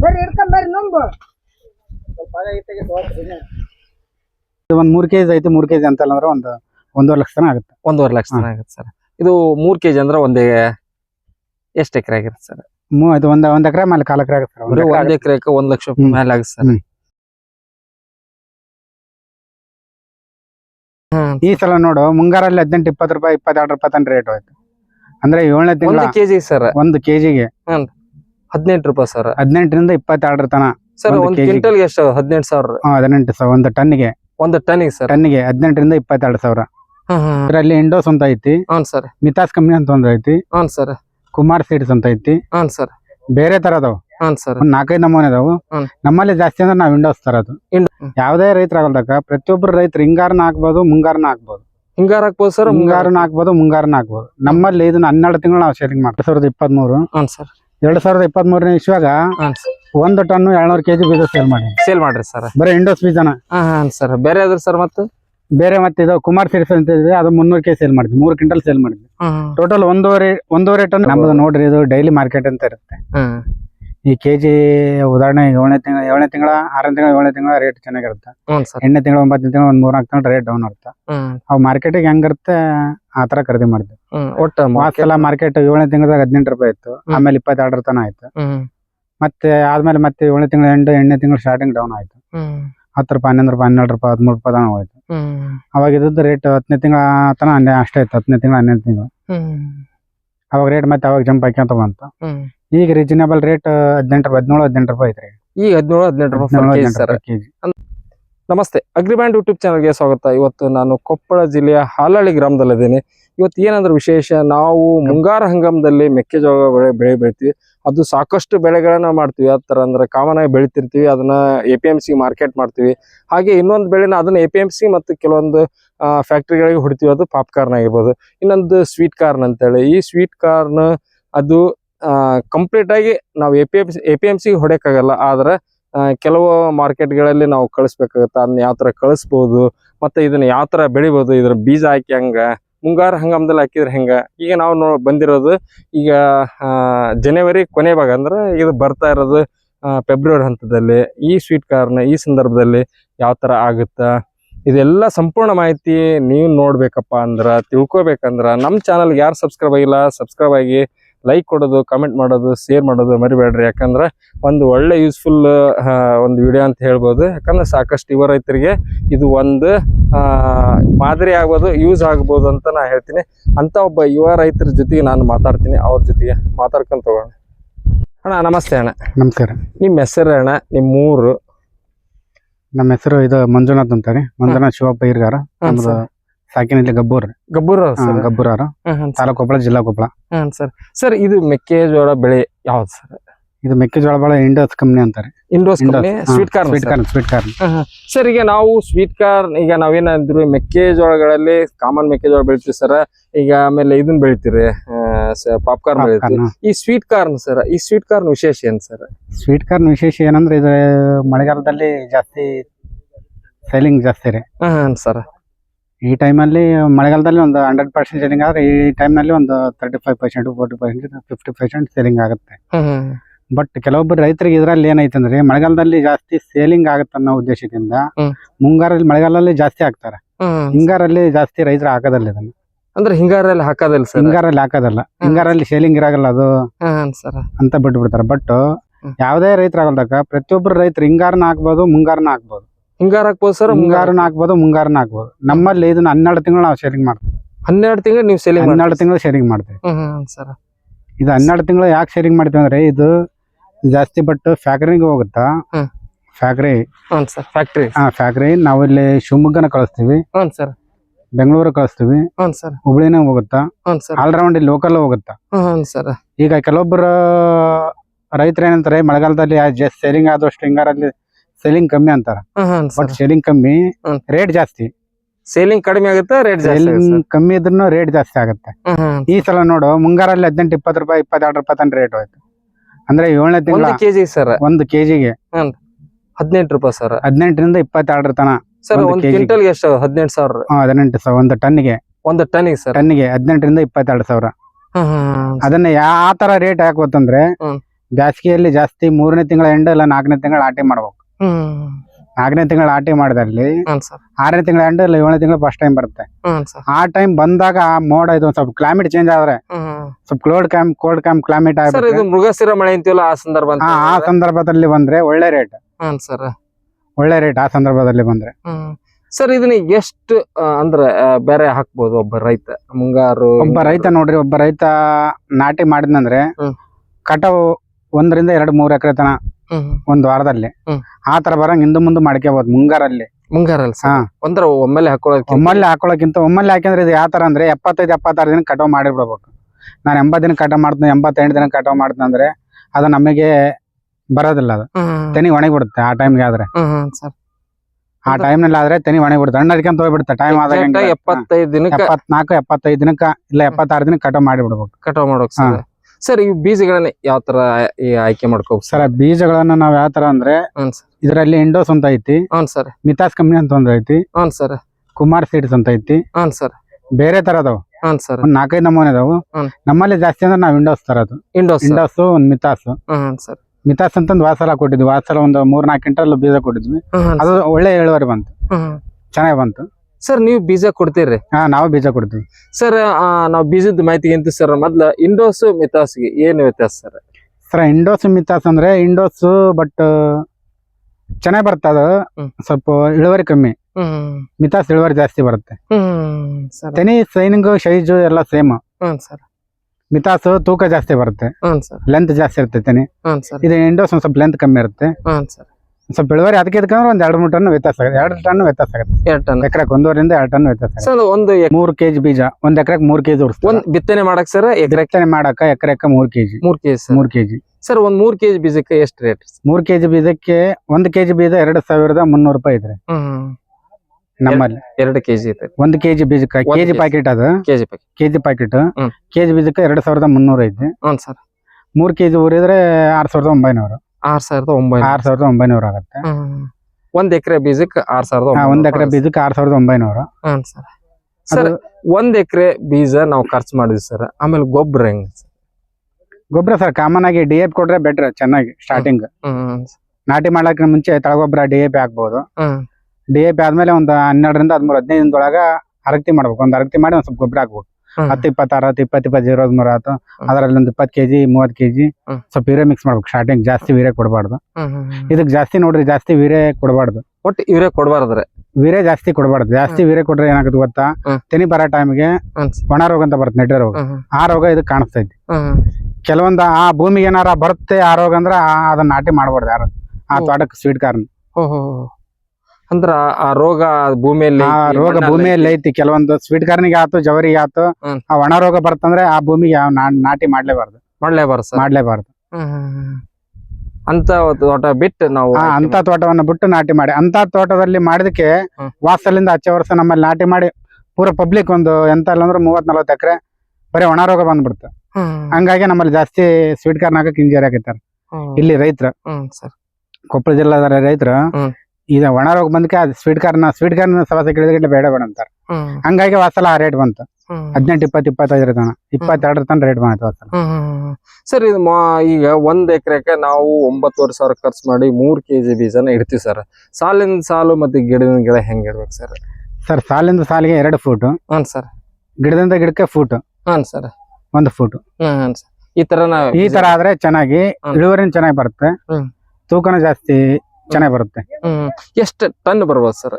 ಬರ್ರಿ ಹಿಡ್ಕೊಂಬರ್ರಿ ನಂಬು ಇದು ಒಂದ್ ಮೂರ್ ಕೆಜಿ ಐತಿ ಮೂರ್ ಕೆಜಿ ಅಂತ ಅಂದ್ರೆ ಒಂದು ಒಂದೂವರೆ ಲಕ್ಷ ತನ ಆಗುತ್ತೆ. ಒಂದೂವರೆ ಲಕ್ಷ ತನಕ ಆಗುತ್ತೆ ಸರ್. ಇದು ಮೂರ್ ಕೆಜಿ ಅಂದ್ರೆ ಒಂದೇ ಎಷ್ಟು ಎಕರೆ ಆಗಿರುತ್ತೆ ಸರ್? ಮೂ ಇದು ಒಂದ್ ಒಂದ್ ಎಕರೆ ಮೇಲೆ ಕಾಲ್ ಎಕರೆ ಆಗುತ್ತೆ ಸರ್. ಒಂದ್ ಎಕರೆಗೆ ಒಂದ್ ಲಕ್ಷ ರೂಪಾಯಿ. ಮೇಲೆ ಆಗುತ್ತೆ ಸರ್. ಹ್ಮ್. ಈ ಸಲ ನೋಡು ಮುಂಗಾರಲ್ಲಿ ಹದಿನೆಂಟು ಇಪ್ಪತ್ತು ರೂಪಾಯಿ ಇಪ್ಪತ್ತೆರಡು ರೂಪಾಯಿ ತನ ರೇಟ್ ಹೋಯ್ತು. ಅಂದ್ರೆ ಏಳನೇ ತಿಂಗಳ. ಒಂದು ಕೆಜಿ ಸರ್. ಒಂದು ಕೆಜಿಗೆ. ಹದಿನೆಂಟು ರೂಪಾಯಿ ಸರ್. ಹದಿನೆಂಟರಿಂದ ಇಪ್ಪತ್ತೆರಡರ ತನ ಸರ್ ಒಂದು. ಕ್ವಿಂಟಲ್ ಎಷ್ಟು? ಹದಿನೆಂಟು ಸಾವಿರ ಹದಿನೆಂಟು ಸಾವಿರ ಒಂದು ಟನ್ನಿಗೆ. ಒಂದು ಟನ್ನಿಗೆ ಸರ್. ಟನ್ನಿಗೆ ಹದಿನೆಂಟರಿಂದ ಇಪ್ಪತ್ತೆರಡು ಸಾವಿರ. ಅದರಲ್ಲಿ ಇಂಡೋಸ್ ಅಂತ ಐತಿ ಹ್ಞೂ ಸರ್. ಮಿತಾಸ್ ಕಂಪ್ನಿ ಅಂತ ಒಂದು ಐತಿ ಹ್ಞೂ ಸರ್. ಕುಮಾರ್ ಸೀಡ್ಸ್ ಅಂತ ಐತಿ. ಹ್ಞೂ ಸರ್. ಬೇರೆ ತರ ಅದಾವ. ಸರ್. ನಾಲ್ಕೈದು ನಮೂನೆ ಅದಾವು. ನಮ್ಮಲ್ಲಿ ಜಾಸ್ತಿ ಅಂದ್ರೆ ನಾವು ವಿಂಡೋಸ್ ತರೋದು ಯಾವ್ದೇ ಹ್ಮ್. ಯಾವುದೇ ರೈತರ ಆಗಲ್ದಕ್ಕ ಪ್ರತಿಯೊಬ್ಬರು ರೈತರು ಹಿಂಗಾರನ ಹಾಕ್ಬೋದು ಮುಂಗಾರನ ಹಾಕ್ಬೋದು. ಹಿಂಗಾರ ಹಾಕ್ಬೋದು ಸರ್ ಮುಂಗಾರನ ಹಾಕ್ಬೋದು ಮುಂಗಾರನ ಹಾಕ್ಬೋದು. ನಮ್ಮಲ್ಲಿ ಇದನ್ನ ಹನ್ನೆರಡು ತಿಂಗಳು ನಾವು ಶೇರಿಂಗ್ ಮಾಡ್ತೀವಿ. ಸಾವಿರದ ಇಪ್ಪತ್ಮೂರು. ಹ್ಞೂ ಸರ್. ಎರಡ್ ಸಾವಿರದ ಇಪ್ಪತ್ಮೂರನೇ ಇಶ್ವಾಗ ಸರ್. ಒಂದು ಟನ್ ಏಳ್ನೂರು ಕೆಜಿ ಬೀಜ ಸೇಲ್ ಮಾಡಿ. ಸೇಲ್ ಮಾಡ್ರಿ ಸರ್. ಬರೀ ಇಂಡೋಸ್ ಬೀಜನ. ಹಾಂ ಹಾಂ ಸರ್. ಬೇರೆ ಅದ್ರ ಸರ್ ಮತ್ತೆ? ಬೇರೆ ಮತ್ತೆ ಇದು ಕುಮಾರ್ ಸಿರಿಸ್ ಅಂತ ಇದೆ ಅದು ಮುನ್ನೂರು ಕೆಜಿ ಸೇಲ್ ಮಾಡಿದ್ವಿ. ಮೂರು ಕ್ವಿಂಟಲ್ ಸೇಲ್ ಮಾಡಿದ್ವಿ. ಟೋಟಲ್ ಒಂದೂವರೆ ಒಂದೂವರೆ ಟನ್ ನಮ್ದು ನೋಡ್ರಿ ಇದು ಡೈಲಿ ಮಾರ್ಕೆಟ್ ಅಂತ ಇರುತ್ತೆ. ಈ ಕೆಜಿ ಉದಾಹರಣೆ ಏಳನೇ ತಿಂಗಳ ಏಳನೇ ತಿಂಗಳ ಆರನೇ ತಿಂಗಳ ಏಳನೇ ತಿಂಗಳ ರೇಟ್ ಚೆನ್ನಾಗಿರುತ್ತೆ. ಹ್ಞೂ ಸರ್. ಎಂಟನೇ ತಿಂಗಳ ಒಂಬತ್ತನೇ ತಿಂಗಳ ಒಂದ್ ಮೂರ್ನಾಲ್ಕು ತಿಂಗಳ ರೇಟ್ ಡೌನ್ ಇರುತ್ತೆ ಹ್ಮ್. ಮಾರ್ಕೆಟ್ ಮಾರ್ಕೆಟಿಗೆ ಹೆಂಗಿರುತ್ತೆ ಆ ತರ ಖರೀದಿ ಮಾಡ್ತೀವಿ ಹ್ಮ್ ಒಟ್ಟ ಸಲ ಮಾರ್ಕೆಟ್ ಏಳನೇ ತಿಂಗಳದಾಗ ಹದಿನೆಂಟು ರೂಪಾಯಿ ಇತ್ತು. ಆಮೇಲೆ ಇಪ್ಪತ್ತೆರಡರ ತನ ಆಯ್ತು. ಹ್ಮ್. ಮತ್ತೆ ಆದ್ಮೇಲೆ ಮತ್ತೆ ಏಳನೇ ತಿಂಗಳ ಎಂಟು ಎಂಟನೇ ತಿಂಗಳ ಸ್ಟಾರ್ಟಿಂಗ್ ಡೌನ್ ಆಯ್ತು. ಹ್ಮ್. ಹತ್ತು ರೂಪಾಯಿ ಹನ್ನೊಂದು ರೂಪಾಯಿ ಹನ್ನೆರಡು ರೂಪಾಯಿ ಹದಿಮೂರು ರೂಪಾಯಿ ತನ ಹೋಯ್ತು. ಹ್ಮ್. ಅವಾಗ ಇದ್ದ ರೇಟ್ ಹತ್ತನೇ ತಿಂಗಳ ತನ ಹನ್ನೆ ಅಷ್ಟೇ ಇತ್ತು. ಹತ್ತನೇ ತಿಂಗಳ ಹನ್ನೆರಡು ತಿಂಗಳು. ಹ್ಮ್. ಅವಾಗ ರೇಟ್ ಮತ್ತೆ ಅವಾಗ ಜಂಪ್ ಹಾಕ್ಯಂತ ಬಂತು ಈಗ ರೀಸನೇಬಲ್ ರೇಟ್ ಹದಿನೆಂಟು ರೂಪಾಯಿ ಹದಿನೇಳು ಹದಿನೆಂಟು ರೂಪಾಯಿ ಐತ್ರಿ. ಈ ಹದಿನೇಳು ಹದಿನೆಂಟು ರೂಪಾಯಿ ಸರ್. ಕೆಜಿ ನಮಸ್ತೆ. ಅಗ್ರಿಬ್ಯಾಂಡ್ ಯೂಟ್ಯೂಬ್ ಚಾನಲ್ಗೆ ಸ್ವಾಗತ. ಇವತ್ತು ನಾನು ಕೊಪ್ಪಳ ಜಿಲ್ಲೆಯ ಹಾಲಹಳ್ಳಿ ಗ್ರಾಮದಲ್ಲಿದ್ದೀನಿ. ಇವತ್ತು ಏನಂದ್ರೆ ವಿಶೇಷ ನಾವು ಮುಂಗಾರು ಹಂಗಾಮದಲ್ಲಿ ಮೆಕ್ಕೆಜೋಳ ಬೆಳೆ ಬೆಳೆ ಬೆಳಿತೀವಿ. ಅದು ಸಾಕಷ್ಟು ಬೆಳೆಗಳನ್ನ ಮಾಡ್ತೀವಿ. ಆ ಥರ ಅಂದ್ರೆ ಕಾಮನ್ ಆಗಿ ಬೆಳಿತಿರ್ತೀವಿ. ಅದನ್ನ A P M C market ಮಾಡ್ತೀವಿ. ಹಾಗೆ ಇನ್ನೊಂದು ಬೆಳೆನ ಅದನ್ನ ಎ ಪಿ ಎಂ ಸಿ ಮತ್ತು ಕೆಲವೊಂದು ಫ್ಯಾಕ್ಟ್ರಿಗಳಿಗೆ ಹೊಡಿತೀವಿ, ಅದು ಪಾಪ್ಕಾರ್ನ್ ಆಗಿರ್ಬೋದು. ಇನ್ನೊಂದು ಸ್ವೀಟ್ ಕಾರ್ನ್ ಅಂತೇಳಿ. ಈ ಸ್ವೀಟ್ ಕಾರ್ನ್ ಅದು ಕಂಪ್ಲೀಟ್ ಆಗಿ ನಾವು A P M C A P M ಸಿಗೆ ಹೊಡೆಯೋಕ್ಕಾಗಲ್ಲ. ಆದ್ರೆ ಕೆಲವು ಮಾರ್ಕೆಟ್ಗಳಲ್ಲಿ ನಾವು ಕಳಿಸ್ಬೇಕಾಗತ್ತೆ. ಅದನ್ನ ಯಾವ ಥರ ಕಳಿಸ್ಬೋದು, ಮತ್ತು ಇದನ್ನ ಯಾವ ಥರ ಬೆಳಿಬೋದು, ಇದ್ರ ಬೀಜ ಹಾಕಿ ಹಂಗೆ, ಮುಂಗಾರು ಹಂಗಾಮದಲ್ಲಿ ಹಾಕಿದ್ರೆ ಹೆಂಗೆ? ಈಗ ನಾವು ನೋ, ಬಂದಿರೋದು ಈಗ ಜನವರಿ ಕೊನೆ ಭಾಗ ಅಂದ್ರೆ ಇದು ಬರ್ತಾ ಇರೋದು ಫೆಬ್ರವರಿ ಹಂತದಲ್ಲಿ. ಈ ಸ್ವೀಟ್ ಕಾರ್ನ್ ಈ ಸಂದರ್ಭದಲ್ಲಿ ಯಾವ ಥರ ಆಗುತ್ತಾ? ಇದೆಲ್ಲ ಸಂಪೂರ್ಣ ಮಾಹಿತಿ ನೀವು ನೋಡ್ಬೇಕಪ್ಪ ಅಂದ್ರೆ ತಿಳ್ಕೊಬೇಕಂದ್ರ ನಮ್ಮ ಚಾನಲ್ಗೆ ಯಾರು ಸಬ್ಸ್ಕ್ರೈಬ್ ಆಗಿಲ್ಲ ಸಬ್ಸ್ಕ್ರೈಬ್ ಆಗಿ ಲೈಕ್ ಕೊಡೋದು ಕಮೆಂಟ್ ಮಾಡೋದು ಶೇರ್ ಮಾಡೋದು ಮರಿಬೇಡ್ರಿ. ಯಾಕಂದ್ರೆ ಒಂದು ಒಳ್ಳೆ ಯೂಸ್ಫುಲ್ ಒಂದು ವಿಡಿಯೋ ಅಂತ ಹೇಳ್ಬೋದು. ಯಾಕಂದ್ರೆ ಸಾಕಷ್ಟು ಯುವ ರೈತರಿಗೆ ಇದು ಒಂದು ಮಾದರಿ ಆಗ್ಬೋದು ಯೂಸ್ ಆಗ್ಬೋದು ಅಂತ ನಾ ಹೇಳ್ತೀನಿ. ಅಂತ ಒಬ್ಬ ಯುವ ರೈತರ ಜೊತೆಗೆ ನಾನು ಮಾತಾಡ್ತೀನಿ. ಅವ್ರ ಜೊತೆಗೆ ಮಾತಾಡ್ಕೊಂಡು ತಗೋಣ. ಅಣ್ಣ ನಮಸ್ತೆ ಅಣ್ಣ. ನಮಸ್ಕಾರ. ನಿಮ್ಮ ಹೆಸರು ಅಣ್ಣ ನಿಮ್ಮ ಊರು? ನಮ್ಮ ಹೆಸರು ಇದು ಮಂಜುನಾಥ್ ಅಂತಾರೆ. ಮಂಜುನಾಥ್ ಶಿವಪ್ಪ ಇರ್ಗಾರ. ನಮ್ದು ಸಾಕಿನಲ್ಲಿ ಗಬ್ಬೂರ್. ಗಬ್ಬೂರ ಸರ್? ಗಬ್ಬೂರಾರ ತಾಲೂಕು ಕೊಪ್ಪಳ ಜಿಲ್ಲಾ ಕೊಪ್ಪಳ. ಸರ್. ಸರ್ ಇದು ಮೆಕ್ಕೆಜೋಳ ಬೆಳೆ ಯಾವ್ದು ಸರ್? ಇದು ಮೆಕ್ಕೆಜೋಳ ಬಾಳ ಇಂಡೋಸ್ ಕಂಪ್ನಿ ಅಂತಾರೆ. Indos company sweet corn sweet corn sweet corn sir ಈಗ ನಾವು ಸ್ವೀಟ್ ಕಾರ್ನ್ ಈಗ ನಾವೇನಂದ್ರು ಮೆಕ್ಕೆಜೋಳಗಳಲ್ಲಿ ಕಾಮನ್ ಮೆಕ್ಕೆಜೋಳ ಬೆಳಿತೀವಿ ಸರ್. ಈಗ ಆಮೇಲೆ ಇದನ್ನ ಬೆಳಿತೀರಿ ಪಾಪ್ಕಾರ್ನ್ ಬೆಳಿತೀವಿ ಈ ಸ್ವೀಟ್ ಕಾರ್ನ್ ಸರ್ ಈ ಸ್ವೀಟ್ ಕಾರ್ನ್ ವಿಶೇಷ ಏನ್ ಸರ್? ಸ್ವೀಟ್ ಕಾರ್ನ್ ವಿಶೇಷ ಏನಂದ್ರೆ ಇದು ಮಳೆಗಾಲದಲ್ಲಿ ಜಾಸ್ತಿ ಸೇಲಿಂಗ್ ಜಾಸ್ತಿ ರೀ. ಸರ್. ಈ ಟೈಮಲ್ಲಿ ಮಳೆಗಾಲದಲ್ಲಿ ಒಂದು ಹಂಡ್ರೆಡ್ ಪರ್ಸೆಂಟ್ ಸೇಲಿಂಗ್ ಆದ್ರೆ ಈ ಟೈಮ್ನಲ್ಲಿ ಒಂದು thirty five percent forty percent fifty percent selling ಆಗುತ್ತೆ ಬಟ್ ಕೆಲವೊಬ್ಬರು ರೈತರಿಗೆ ಇದ್ರಲ್ಲಿ ಏನೈತೆ ಅಂದ್ರೆ ಮಳೆಗಾಲದಲ್ಲಿ ಜಾಸ್ತಿ ಸೇಲಿಂಗ್ ಆಗುತ್ತೆ ಅನ್ನೋ ಉದ್ದೇಶದಿಂದ. ಮುಂಗಾರಲ್ಲಿ ಮಳೆಗಾಲದಲ್ಲಿ ಜಾಸ್ತಿ ಹಾಕ್ತಾರೆ. ಹಿಂಗಾರಲ್ಲಿ ಜಾಸ್ತಿ ರೈತರು ಹಾಕೋದಲ್ಲ ಇದನ್ನ. ಅಂದ್ರೆ ಹಿಂಗಾರಲ್ಲಿ ಹಾಕೋದಿಲ್ಲ ಸರ್? ಹಿಂಗಾರಲ್ಲಿ ಹಾಕೋದಲ್ಲ. ಹಿಂಗಾರಲ್ಲಿ ಸೇಲಿಂಗ್ ಇರಾಗಲ್ಲ ಅದು ಅಂತ ಬಿಟ್ಟು ಬಿಡ್ತಾರೆ ಬಟ್ ಯಾವ್ದೇ ರೈತರ ಆಗಲ್ದಾಗ ಪ್ರತಿಯೊಬ್ಬರು ರೈತರು ಹಿಂಗಾರನ ಹಾಕ್ಬೋದು ಮುಂಗಾರನ ಹಾಕ್ಬೋದು. ಹಿಂಗಾರ ಹಾಕ್ಬೋದು ಸರ್ ಮುಂಗಾರನ ಹಾಕ್ಬೋದು ಮುಂಗಾರನ ಹಾಕ್ಬೋದು. ನಮ್ಮಲ್ಲಿ ಇದನ್ನ ಹನ್ನೆರಡು ತಿಂಗಳು ನಾವು ಶೇರಿಂಗ್ ಮಾಡ್ತೀವಿ. ಹನ್ನೆರಡು ತಿಂಗಳು ನೀವು ಸೇಲಿಂಗ್ ಹನ್ನೆರಡು ತಿಂಗಳು ಶೇರಿಂಗ್ ಮಾಡ್ತೀವಿ. ಇದು ಹನ್ನೆರಡು ತಿಂಗಳು ಯಾಕೆ ಶೇರಿಂಗ್ ಮಾಡ್ತೀವಿ ಅಂದ್ರೆ ಇದು ಜಾಸ್ತಿ ಬಟ್ ಫ್ಯಾಕ್ಟ್ರಿಗೆ ಹೋಗುತ್ತಾ. ಫ್ಯಾಕ್ಟ್ರಿ. ಹ್ಞೂ ಸರ್ ಫ್ಯಾಕ್ಟ್ರಿ. ಹಾ ಫ್ಯಾಕ್ಟ್ರಿ. ನಾವು ಇಲ್ಲಿ ಶಿವಮೊಗ್ಗನ ಕಳಿಸ್ತೀವಿ. ಹ್ಞೂ ಸರ್. ಬೆಂಗಳೂರು ಕಳಿಸ್ತೀವಿ. ಹ್ಞೂ ಸರ್. ಹುಬ್ಳಿನ ಹೋಗುತ್ತಾ? ಹ್ಞೂ ಸರ್. ಆಲ್ರೌಂಡ್ ಇಲ್ಲಿ ಲೋಕಲ್ ಹೋಗುತ್ತಾ? ಹ್ಞೂ ಸರ್. ಈಗ ಕೆಲವೊಬ್ಬರು ರೈತರು ಏನಂತಾರೆ ಮಳೆಗಾಲದಲ್ಲಿ ಸೇಲಿಂಗ್ ಆದಷ್ಟು ಹಿಂಗಾರಲ್ಲಿ ಸೇಲಿಂಗ್ ಕಮ್ಮಿ ಅಂತಾರ. ಬಟ್ ಸೇಲಿಂಗ್ ಕಮ್ಮಿ ರೇಟ್ ಜಾಸ್ತಿ. ಸೇಲಿಂಗ್ ಕಡಿಮೆ ಆಗುತ್ತೆ ರೇಟ್ ಜಾಸ್ತಿ ಸೇಲಿಂಗ್ ಕಮ್ಮಿ ಇದ್ರೂ ರೇಟ್ ಜಾಸ್ತಿ ಆಗುತ್ತೆ. ಈ ಸಲ ನೋಡು ಮುಂಗಾರಲ್ಲಿ ಹದಿನೆಂಟು ಇಪ್ಪತ್ತು ರೂಪಾಯಿ ಇಪ್ಪತ್ತೆರಡು ರೂಪಾಯಿ ತನಕ ರೇಟ್ ಹೋಯ್ತು. ಅಂದ್ರೆ ಏಳನೇ ತಿಂಗಳ ಒಂದು ಕೆಜಿ ಸರ್. ಒಂದು ಕೆಜಿಗೆ. ಹದಿನೆಂಟು ರೂಪಾಯಿ ಸರ್. ಹದಿನೆಂಟರಿಂದ ಇಪ್ಪತ್ತೆರಡರ ತನ ಸರ್ ಒಂದು ಕ್ವಿಂಟಲ್ ಎಷ್ಟು? ಹದಿನೆಂಟು ಸಾವಿರ. ಹದಿನೆಂಟು ಸಾವಿರ ಒಂದು ಟನ್ಗೆ ಒಂದು ಟನ್ನಿಗೆ ಸರ್. ಟನ್ನಿಗೆ ಹದಿನೆಂಟರಿಂದ ಇಪ್ಪತ್ತೆರಡು ಸಾವಿರ. ಅದನ್ನ ಯಾವ ತರ ರೇಟ್ ಯಾಕೆ ಗೊತ್ತಂದ್ರೆ. ಬ್ಯಾಸಿಗೆಯಲ್ಲಿ ಜಾಸ್ತಿ ಮೂರನೇ ತಿಂಗಳ ಎಂಡ್ ಇಲ್ಲ ನಾಲ್ಕನೇ ತಿಂಗಳ ಆಟೆ ಮಾಡ್ಬೇಕು. ನಾಲ್ಕನೇ ತಿಂಗಳ ಆಟಿ ಮಾಡಿದಲ್ಲಿ ಹ್ಮ್ ಸರ್. ಆರನೇ ತಿಂಗಳ ಎಂಡ್ ಇಲ್ಲ ಏಳನೇ ತಿಂಗಳ ಫಸ್ಟ್ ಟೈಮ್ ಬರುತ್ತೆ. ಸರ್. ಆ ಟೈಮ್ ಬಂದಾಗ ಆ ಮೋಡ ಇದು ಒಂದ್ ಸ್ವಲ್ಪ ಕ್ಲೈಮೇಟ್ ಚೇಂಜ್ ಆದ್ರೆ ಹ್ಮ್ ಸ್ವಲ್ಪ cloud camp cold camp climate sir ಇದು ಮೃಗಶಿರ ಮಳೆ ಅಂತೀವಲ್ಲ ಆ ಸಂದರ್ಭ ಅಂತ ಆ ಆ ಸಂದರ್ಭದಲ್ಲಿ ಬಂದ್ರೆ ಒಳ್ಳೆ ರೇಟ್ ಸರ್. ಒಳ್ಳೆ ರೇಟ್ ಆ ಸಂದರ್ಭದಲ್ಲಿ ಬಂದ್ರೆ. ಹ್ಮ್. ಸರ್ ಇದನ್ನ ಎಷ್ಟು ಆ, ಅಂದ್ರೆ ಆ, ಬೇರೆ ಹಾಕ್ಬೋದು ಒಬ್ಬ ರೈತ ಮುಂಗಾರು? ಒಬ್ಬ ರೈತ ನೋಡ್ರಿ ಒಬ್ಬ ರೈತ ನಾಟಿ ಮಾಡಿದ್ನಂದ್ರೆ ಹ್ಮ್. ಕಟಾವು ಒಂದರಿಂದ ಎರಡು ಮೂರು ಎಕರೆ ತನ ಒಂದ್ ವಾರದಲ್ಲಿ. ಆ ತರ ಬರಂಗ್ ಹಿಂದೆ ಮುಂದೆ ಮಾಡ್ಕೋಬಹುದು ಮುಂಗಾರಲ್ಲಿ. ಮುಂಗಾರಲ್ಲಿ ಹಾ. ಒಂದ್ರ ಒಮ್ಮೆಲೆ ಹಾಕೊಳ್ಳೋದಕ್ಕೆ ಒಮ್ಮಲ್ಲಿ ಹಾಕೊಳಕ್ಕಿಂತ ಒಮ್ಮೆಲೆ ಹಾಕಿದ್ರೆ ಇದು ಯಾವ ತರ ಅಂದ್ರೆ ಎಪ್ಪತ್ತೈದು ಎಪ್ಪತ್ತಾರು ದಿನ ಕಟಾವ್ ಮಾಡಿಬಿಡ್ಬೇಕು. ನಾನು ಎಂಬತ್ತು ದಿನ ಕಟಾವ್ ಮಾಡ್ತೀನಿ ಎಂಬತ್ತೆಂಟು ದಿನ ಕಟಾವ್ ಮಾಡ್ತೀನಿ ಅಂದ್ರೆ ಅದು ನಮಗೆ ಬರೋದಿಲ್ಲ ಅದು. ತನಿ ಒಣಗಿಬಿಡುತ್ತೆ ಆ ಟೈಮ್ಗೆ ಆದ್ರೆ. ಆ ಟೈಮ್ನಲ್ಲಿ ಆದ್ರೆ ತೆನಿ ಒಣಗಿಬಿಡುತ್ತೆ. ಹಣ್ಣು ಅಡ್ಕೊಂತ ಹೋಗ್ಬಿಡುತ್ತೆ. ಟೈಮ್ ಆದಾಗ ಎಪ್ಪತ್ತೈದು ದಿನ ಎಪ್ಪತ್ನಾಲ್ಕು ಎಪ್ಪತ್ತೈದು ದಿನಕ್ಕ ಇಲ್ಲ ಎಪ್ಪತ್ತಾರು ದಿನ ಕಟಾವ್ ಮಾಡಿಬಿಡ್ಬೇಕು. ಕಟಾವ್ ಮಾಡೋಕ್ ಸರ್ ಈ ಬೀಜಗಳನ್ನ ಯಾವ ತರ ಆಯ್ಕೆ ಮಾಡ್ಕೋಬೇಕು ಸರ್? ಬೀಜಗಳನ್ನ ನಾವ್ ಯಾವ ತರ ಅಂದ್ರೆ ಇದರಲ್ಲಿ ಇಂಡೋಸ್ ಅಂತ ಐತಿ ಹ್ಮ್ ಸರ್. ಮಿತಾಸ್ ಕಂಪ್ನಿ ಅಂತ ಒಂದ್ ಐತಿ ಹ್ಞೂ ಸರ್. ಕುಮಾರ್ ಸೀಡ್ಸ್ ಅಂತ ಐತಿ ಹ್ಮ್ ಸರ್. ಬೇರೆ ತರ ಅದಾವ. ಸರ್. ಒಂದ್ ನಾಲ್ಕೈದು ನಮೂನೆ ಅದಾವು. ನಮ್ಮಲ್ಲಿ ಜಾಸ್ತಿ ಅಂದ್ರೆ ನಾವ್ ಇಂಡೋಸ್ ತರೋದು ಇಂಡೋಸ್. ಇಂಡೋಸ್ ಒಂದ್ ಮಿತಾಸ್. ಸರ್. ಮಿತಾಸ್ ಅಂತಂದ್ ವಾಸಲ ಕೊಟ್ಟಿದ್ವಿ. ವಾಸಲ ಒಂದು ಮೂರ್ ನಾಲ್ಕು ಕ್ವಿಂಟಲ್ ಬೀಜ ಕೊಟ್ಟಿದ್ವಿ. ಅದು ಒಳ್ಳೆ ಇಳುವರಿ ಬಂತು. ಚೆನ್ನಾಗಿ ಬಂತು. ಸರ್ ನೀವು ಬೀಜ ಕೊಡ್ತೀರಿ ಹಾ ನಾವು ಬೀಜ ಕೊಡ್ತೀವಿ. ಸರ್ ನಾವು ಬೀಜದ ಮಾಹಿತಿ ಅಂತ ಸರ್ ಮೊದ್ಲ ಇಂಡೋಸ್ ಮಿತಾಸ್ಗೆ ಏನ್ ವ್ಯತ್ಯಾಸ ಸರ್ ಸರ್ ಇಂಡೋಸ್ ಮಿತಾಸ್ ಅಂದ್ರೆ ಇಂಡೋಸ್ ಬಟ್ ಚೆನ್ನಾಗಿ ಬರ್ತದ ಅದು. ಸ್ವಲ್ಪ ಇಳುವರಿ ಕಮ್ಮಿ. ಮಿತಾಸ್ ಇಳುವರಿ ಜಾಸ್ತಿ ಬರುತ್ತೆ. ತೆನಿ ಸೈನಿಂಗ್ ಸೈಜು ಎಲ್ಲ ಸೇಮ್ ಸರ್ ಮಿತಾಸ್ ತೂಕ ಜಾಸ್ತಿ ಬರುತ್ತೆ. ಲೆಂತ್ ಜಾಸ್ತಿ ಇರುತ್ತೆ ತೆನಿ. ಇದು ಇಂಡೋಸ್ ಒಂದ್ ಸ್ವಲ್ಪ ಲೆಂತ್ ಕಮ್ಮಿ ಇರುತ್ತೆ. ಸರ್ ಸ್ವಲ್ಪ ಬೆಳವರಿ ಅದಕ್ಕೆ ಇದಕ್ಕಂದ್ರೆ ಒಂದ್ ಎರಡು ಮೂರು ಟನ್ ವ್ಯತ್ಯಾಸ ಆಗುತ್ತೆ. ಎರಡು ಟನ್ ವ್ಯತ್ಯಾಸ ಆಗುತ್ತೆ. ಎರಡ್ ಟನ್. ಎಕರೆ ಒಂದೂವರೆಯಿಂದ ಎರಡು ಟನ್ ವ್ಯತ್ಯಾಸ ಆಗುತ್ತೆ. ಸರ್ ಒಂದು ಎಕ್- ಮೂರು ಕೆಜಿ ಬೀಜ ಒಂದ್ ಎಕರೆಕ್ ಮೂರ್ ಕೆಜಿ ಉರ್ಸ್ತಾರೆ ಒಂದ್ ಬಿತ್ತನೆ ಮಾಡಕ್ ಸರ್ ಎಕರೆ ಬಿತ್ತನೆ ಮಾಡಾಕ ಎಕರೆಕ ಮೂರ್ ಕೆಜಿ. ಮೂರ್ ಕೆಜಿ ಸರ್. ಮೂರ್ ಕೆಜಿ. ಸರ್ ಒಂದ್ ಮೂರ್ ಕೆಜಿ ಬೀಜಕ್ಕೆ ಎಷ್ಟು ರೇಟ್ ಮೂರ್ ಕೆಜಿ ಬೀಜಕ್ಕೆ ಒಂದ್ ಕೆಜಿ ಬೀಜ ಎರಡ್ ಸಾವಿರದ ಮುನ್ನೂರು ರೂಪಾಯಿ ಇದ್ರೆ ನಮ್ಮಲ್ಲಿ. ಎರಡು ಕೆಜಿ ಇದೆ ಒಂದ್ ಕೆಜಿ ಬೀಜಕ್ಕೆ ಒಂದ್ ಕೆಜಿ kg. ಪ್ಯಾಕೆಟ್ ಅದು. ಕೆಜಿ ಪ್ಯಾಕೆಟ್ ಕೆಜಿ ಪ್ಯಾಕೆಟ್ ಹ್ಮ್. ಕೆಜಿ ಬೀಜಕ್ಕೆ ಎರಡು ಸಾವಿರದ ಮುನ್ನೂರ ಐತಿ. ಹ್ಮ್ ಸರ್. ಮೂರ್ ಕೆಜಿ ಊರಿದ್ರೆ ಆರ್ ಸಾವಿರದ ಒಂಬೈನೂರು. ಆರ್ ಸಾವಿರದ ಒಂಬೈನೂರ. ಆರ್ ಸಾವಿರದ ಒಂಬೈನೂರ ಆಗುತ್ತೆ. ಒಂದ್ ಎಕರೆ ಬೀಜಕ್ಕೆ ಆರ್ ಸಾವಿರದ ಒಂದ್ ಎಕರೆ ಬೀಜಕ್ಕೆ ಆರ್ ಸಾವಿರದ ಒಂಬೈನೂರು. ಹ್ಮ್ ಸರ್. ಸರ್ ಒಂದ್ ಎಕರೆ ಬೀಜ ನಾವು ಖರ್ಚು ಮಾಡಿದ್ವಿ ಸರ್. ಆಮೇಲೆ ಗೊಬ್ಬರ ಹೆಂಗ್ ಗೊಬ್ಬರ ಸರ್ ಕಾಮನ್ ಆಗಿ ಡಿ ಎಫ್ ಕೊಟ್ರೆ ಬೆಟರ್ ಚೆನ್ನಾಗಿ ಸ್ಟಾರ್ಟಿಂಗ್ ನಾಟಿ ಮಾಡಕ್ ಮುಂಚೆ ತಳಗೊಬ್ಬರ ಡಿ ಎ ಪಿ ಹಾಕ್ಬೋದು ಹ್ಮ್. ಡಿ ಎ ಪಿ ಆದ್ಮೇಲೆ ಒಂದ್ ಹನ್ನೆರಡರಿಂದ ಹದಿಮೂರು ಹದಿನೈದು ದಿನದೊಳಗ ಅರಕ್ತಿ ಮಾಡ್ಬೇಕು. ಒಂದ್ ಅರಕ್ತಿ ಮಾಡಿ ಒಂದ್ ಸ್ವಲ್ಪ ಗೊಬ್ಬರ ಹಾಕ್ಬೇಕು. ಹತ್ತು ಇಪ್ಪತ್ತು ಅರವತ್ತು ಇಪ್ಪತ್ತು ಇಪ್ಪತ್ತು ಜೀರೋ ಹದಿಮೂರು ಆಯ್ತು ಅದರಲ್ಲಿ ಒಂದು ಇಪ್ಪತ್ತು ಕೆಜಿ ಮೂವತ್ತು ಕೆಜಿ ಸ್ವಲ್ಪ ವೀರ್ಯ ಮಿಕ್ಸ್ ಮಾಡ್ಬೇಕು. ಸ್ಟಾರ್ಟಿಂಗ್ ಜಾಸ್ತಿ ವೀರ್ಯ ಕೊಡಬಾರ್ದು. ಹ್ಮ್ ಹ್ಮ್ ಹ್ಮ್. ಇದಕ್ ಜಾಸ್ತಿ ನೋಡ್ರಿ ಜಾಸ್ತಿ ವೀರ್ಯ ಕೊಡಬಾರ್ದು. ಒಟ್ಟು ಇವ್ರೇ ಕೊಡಬಾರ್ದ್ರೆ? ವೀರ್ಯ ಜಾಸ್ತಿ ಕೊಡಬಾರ್ದು. ಜಾಸ್ತಿ ವೀರ್ಯ ಕೊಟ್ರೆ ಏನಾಗುತ್ತೆ ಗೊತ್ತಾ? ತೆನಿ ಬರೋ ಟೈಮ್ಗೆ. ಒಣ ರೋಗ ಅಂತ ಬರುತ್ತೆ ನೆಟ್ಟ ರೋಗ. ಆ ರೋಗ ಇದಕ್ಕೆ ಕಾಣಿಸ್ತೈತಿ. ಕೆಲವೊಂದ ಆ ಭೂಮಿಗೆ ಏನಾರ ಬರುತ್ತೆ ಆ ರೋಗ ಅಂದ್ರೆ ಅದನ್ನ ನಾಟಿ ಮಾಡಬಾರ್ದು ಯಾರು. ಆ. ತೋಟಕ್ಕೆ ಸ್ವೀಟ್ ಕಾರ್ನ್. ಅಂದ್ರ ಆ ರೋಗ ಭೂಮಿಯಲ್ಲಿ ಆ ರೋಗ ಭೂಮಿಯಲ್ಲಿ ಐತಿ. ಕೆಲವೊಂದು ಸ್ವೀಟ್ ಕಾರ್ನಿಗೆ ಆತು ಜವರಿಗೆ ಆತು ಹ್ಮ್. ಆ ಒಣ ರೋಗ ಬರ್ತಂದ್ರೆ ಆ ಭೂಮಿಗೆ ನಾ- ನಾಟಿ ಮಾಡ್ಲೇಬಾರ್ದು ಮಾಡ್ಲೇಬಾರ್ದು ಸರ್ ಮಾಡ್ಲೇಬಾರ್ದು. ಅಂತ ತೋಟ ಬಿಟ್ಟು ನಾವು ಆ ಆಯ್ಕೆ ಅಂತ ತೋಟವನ್ನ ಬಿಟ್ಟು ನಾಟಿ ಮಾಡಿ ಅಂತ ತೋಟದಲ್ಲಿ ಮಾಡಿದಕ್ಕೆ ಹ್ಮ್. ವಾಸಲಿಂದ ಹಚ್ಚ ವರ್ಷ ನಮ್ಮಲ್ಲಿ ನಾಟಿ ಮಾಡಿ ಪೂರ ಪಬ್ಲಿಕ್ ಒಂದು ಎಂತ ಇಲ್ಲ ಅಂದ್ರೆ ಮೂವತ್ ನಲ್ವತ್ತು ಎಕರೆ ಬರೀ ಒಣ ರೋಗ ಬಂದ್ಬಿಡ್ತು ಹ್ಮ್ ಹಂಗಾಗಿ ನಮ್ಮಲ್ಲಿ ಜಾಸ್ತಿ ಸ್ವೀಟ್ ಕಾರ್ನ್ ಹಾಕಕ್ ಇಂಜರಿ ಹಾಕೈತಾರ ಹ್ಮ್. ಇಲ್ಲಿ ರೈತರು ಹ್ಮ್ ಸರ್ ಕೊಪ್ಪಳ ಜಿಲ್ಲಾದ ರೈತರು ಹ್ಮ್. ಈಗ ಒಣ ರೋಗ ಬಂದಕ್ಕೆ ಅದು ಸ್ವೀಟ್ ಕಾರ್ನ ಸ್ವೀಟ್ ಕಾರ್ನ ಸವಾಸ ಕೇಳಿದ್ರೆ ಬೇಡ ಬೇಡ ಅಂತಾರೆ ಹಂಗಾಗಿ ವಾಸಲ ಆ ರೇಟ್ ಬಂತು. ಹದಿನೆಂಟು ಇಪ್ಪತ್ತು ಇಪ್ಪತ್ತೈದರ ತನ. ಇಪ್ಪತ್ತೆರಡರ ತನ ರೇಟ್ ಬಂತು ವಾಸಲ. ಸರ್ ಇದು ಮಾ- ಈಗ ಒಂದ್ ಎಕರೆಗೆ ನಾವು ಒಂಬತ್ತುವರೆ ಸಾವಿರ ಖರ್ಚು ಮಾಡಿ ಮೂರ್ ಕೆಜಿ ಬೀಜನ ಇಡ್ತೀವಿ ಸರ್. ಸಾಲಿನ ಸಾಲು ಮತ್ತೆ ಗಿಡದಿಂದ ಗಿಡ ಹೆಂಗ್ ಇಡ್ಬೇಕು ಸರ್? ಸರ್ ಸಾಲಿಂದ ಸಾಲಿಗೆ ಎರಡು ಫೂಟ್ ಹ್ಮ್ ಸರ್. ಗಿಡದಿಂದ ಗಿಡಕ್ಕೆ ಫೂಟ್ ಹ್ಮ್ ಸರ್. ಒಂದು ಫೂಟ್ ಸರ್. ಈ ತರ ಈ ತರ ಆದ್ರೆ ಚೆನ್ನಾಗಿ. ಇಳುವರಿನ ಚೆನ್ನಾಗಿ ಬರುತ್ತೆ. ತೂಕನ ಜಾಸ್ತಿ ಚೆನ್ನಾಗಿ ಬರುತ್ತೆ. ಹ್ಮ್. ಎಷ್ಟು ಟನ್ ಬರ್ಬೋದು ಸರ್?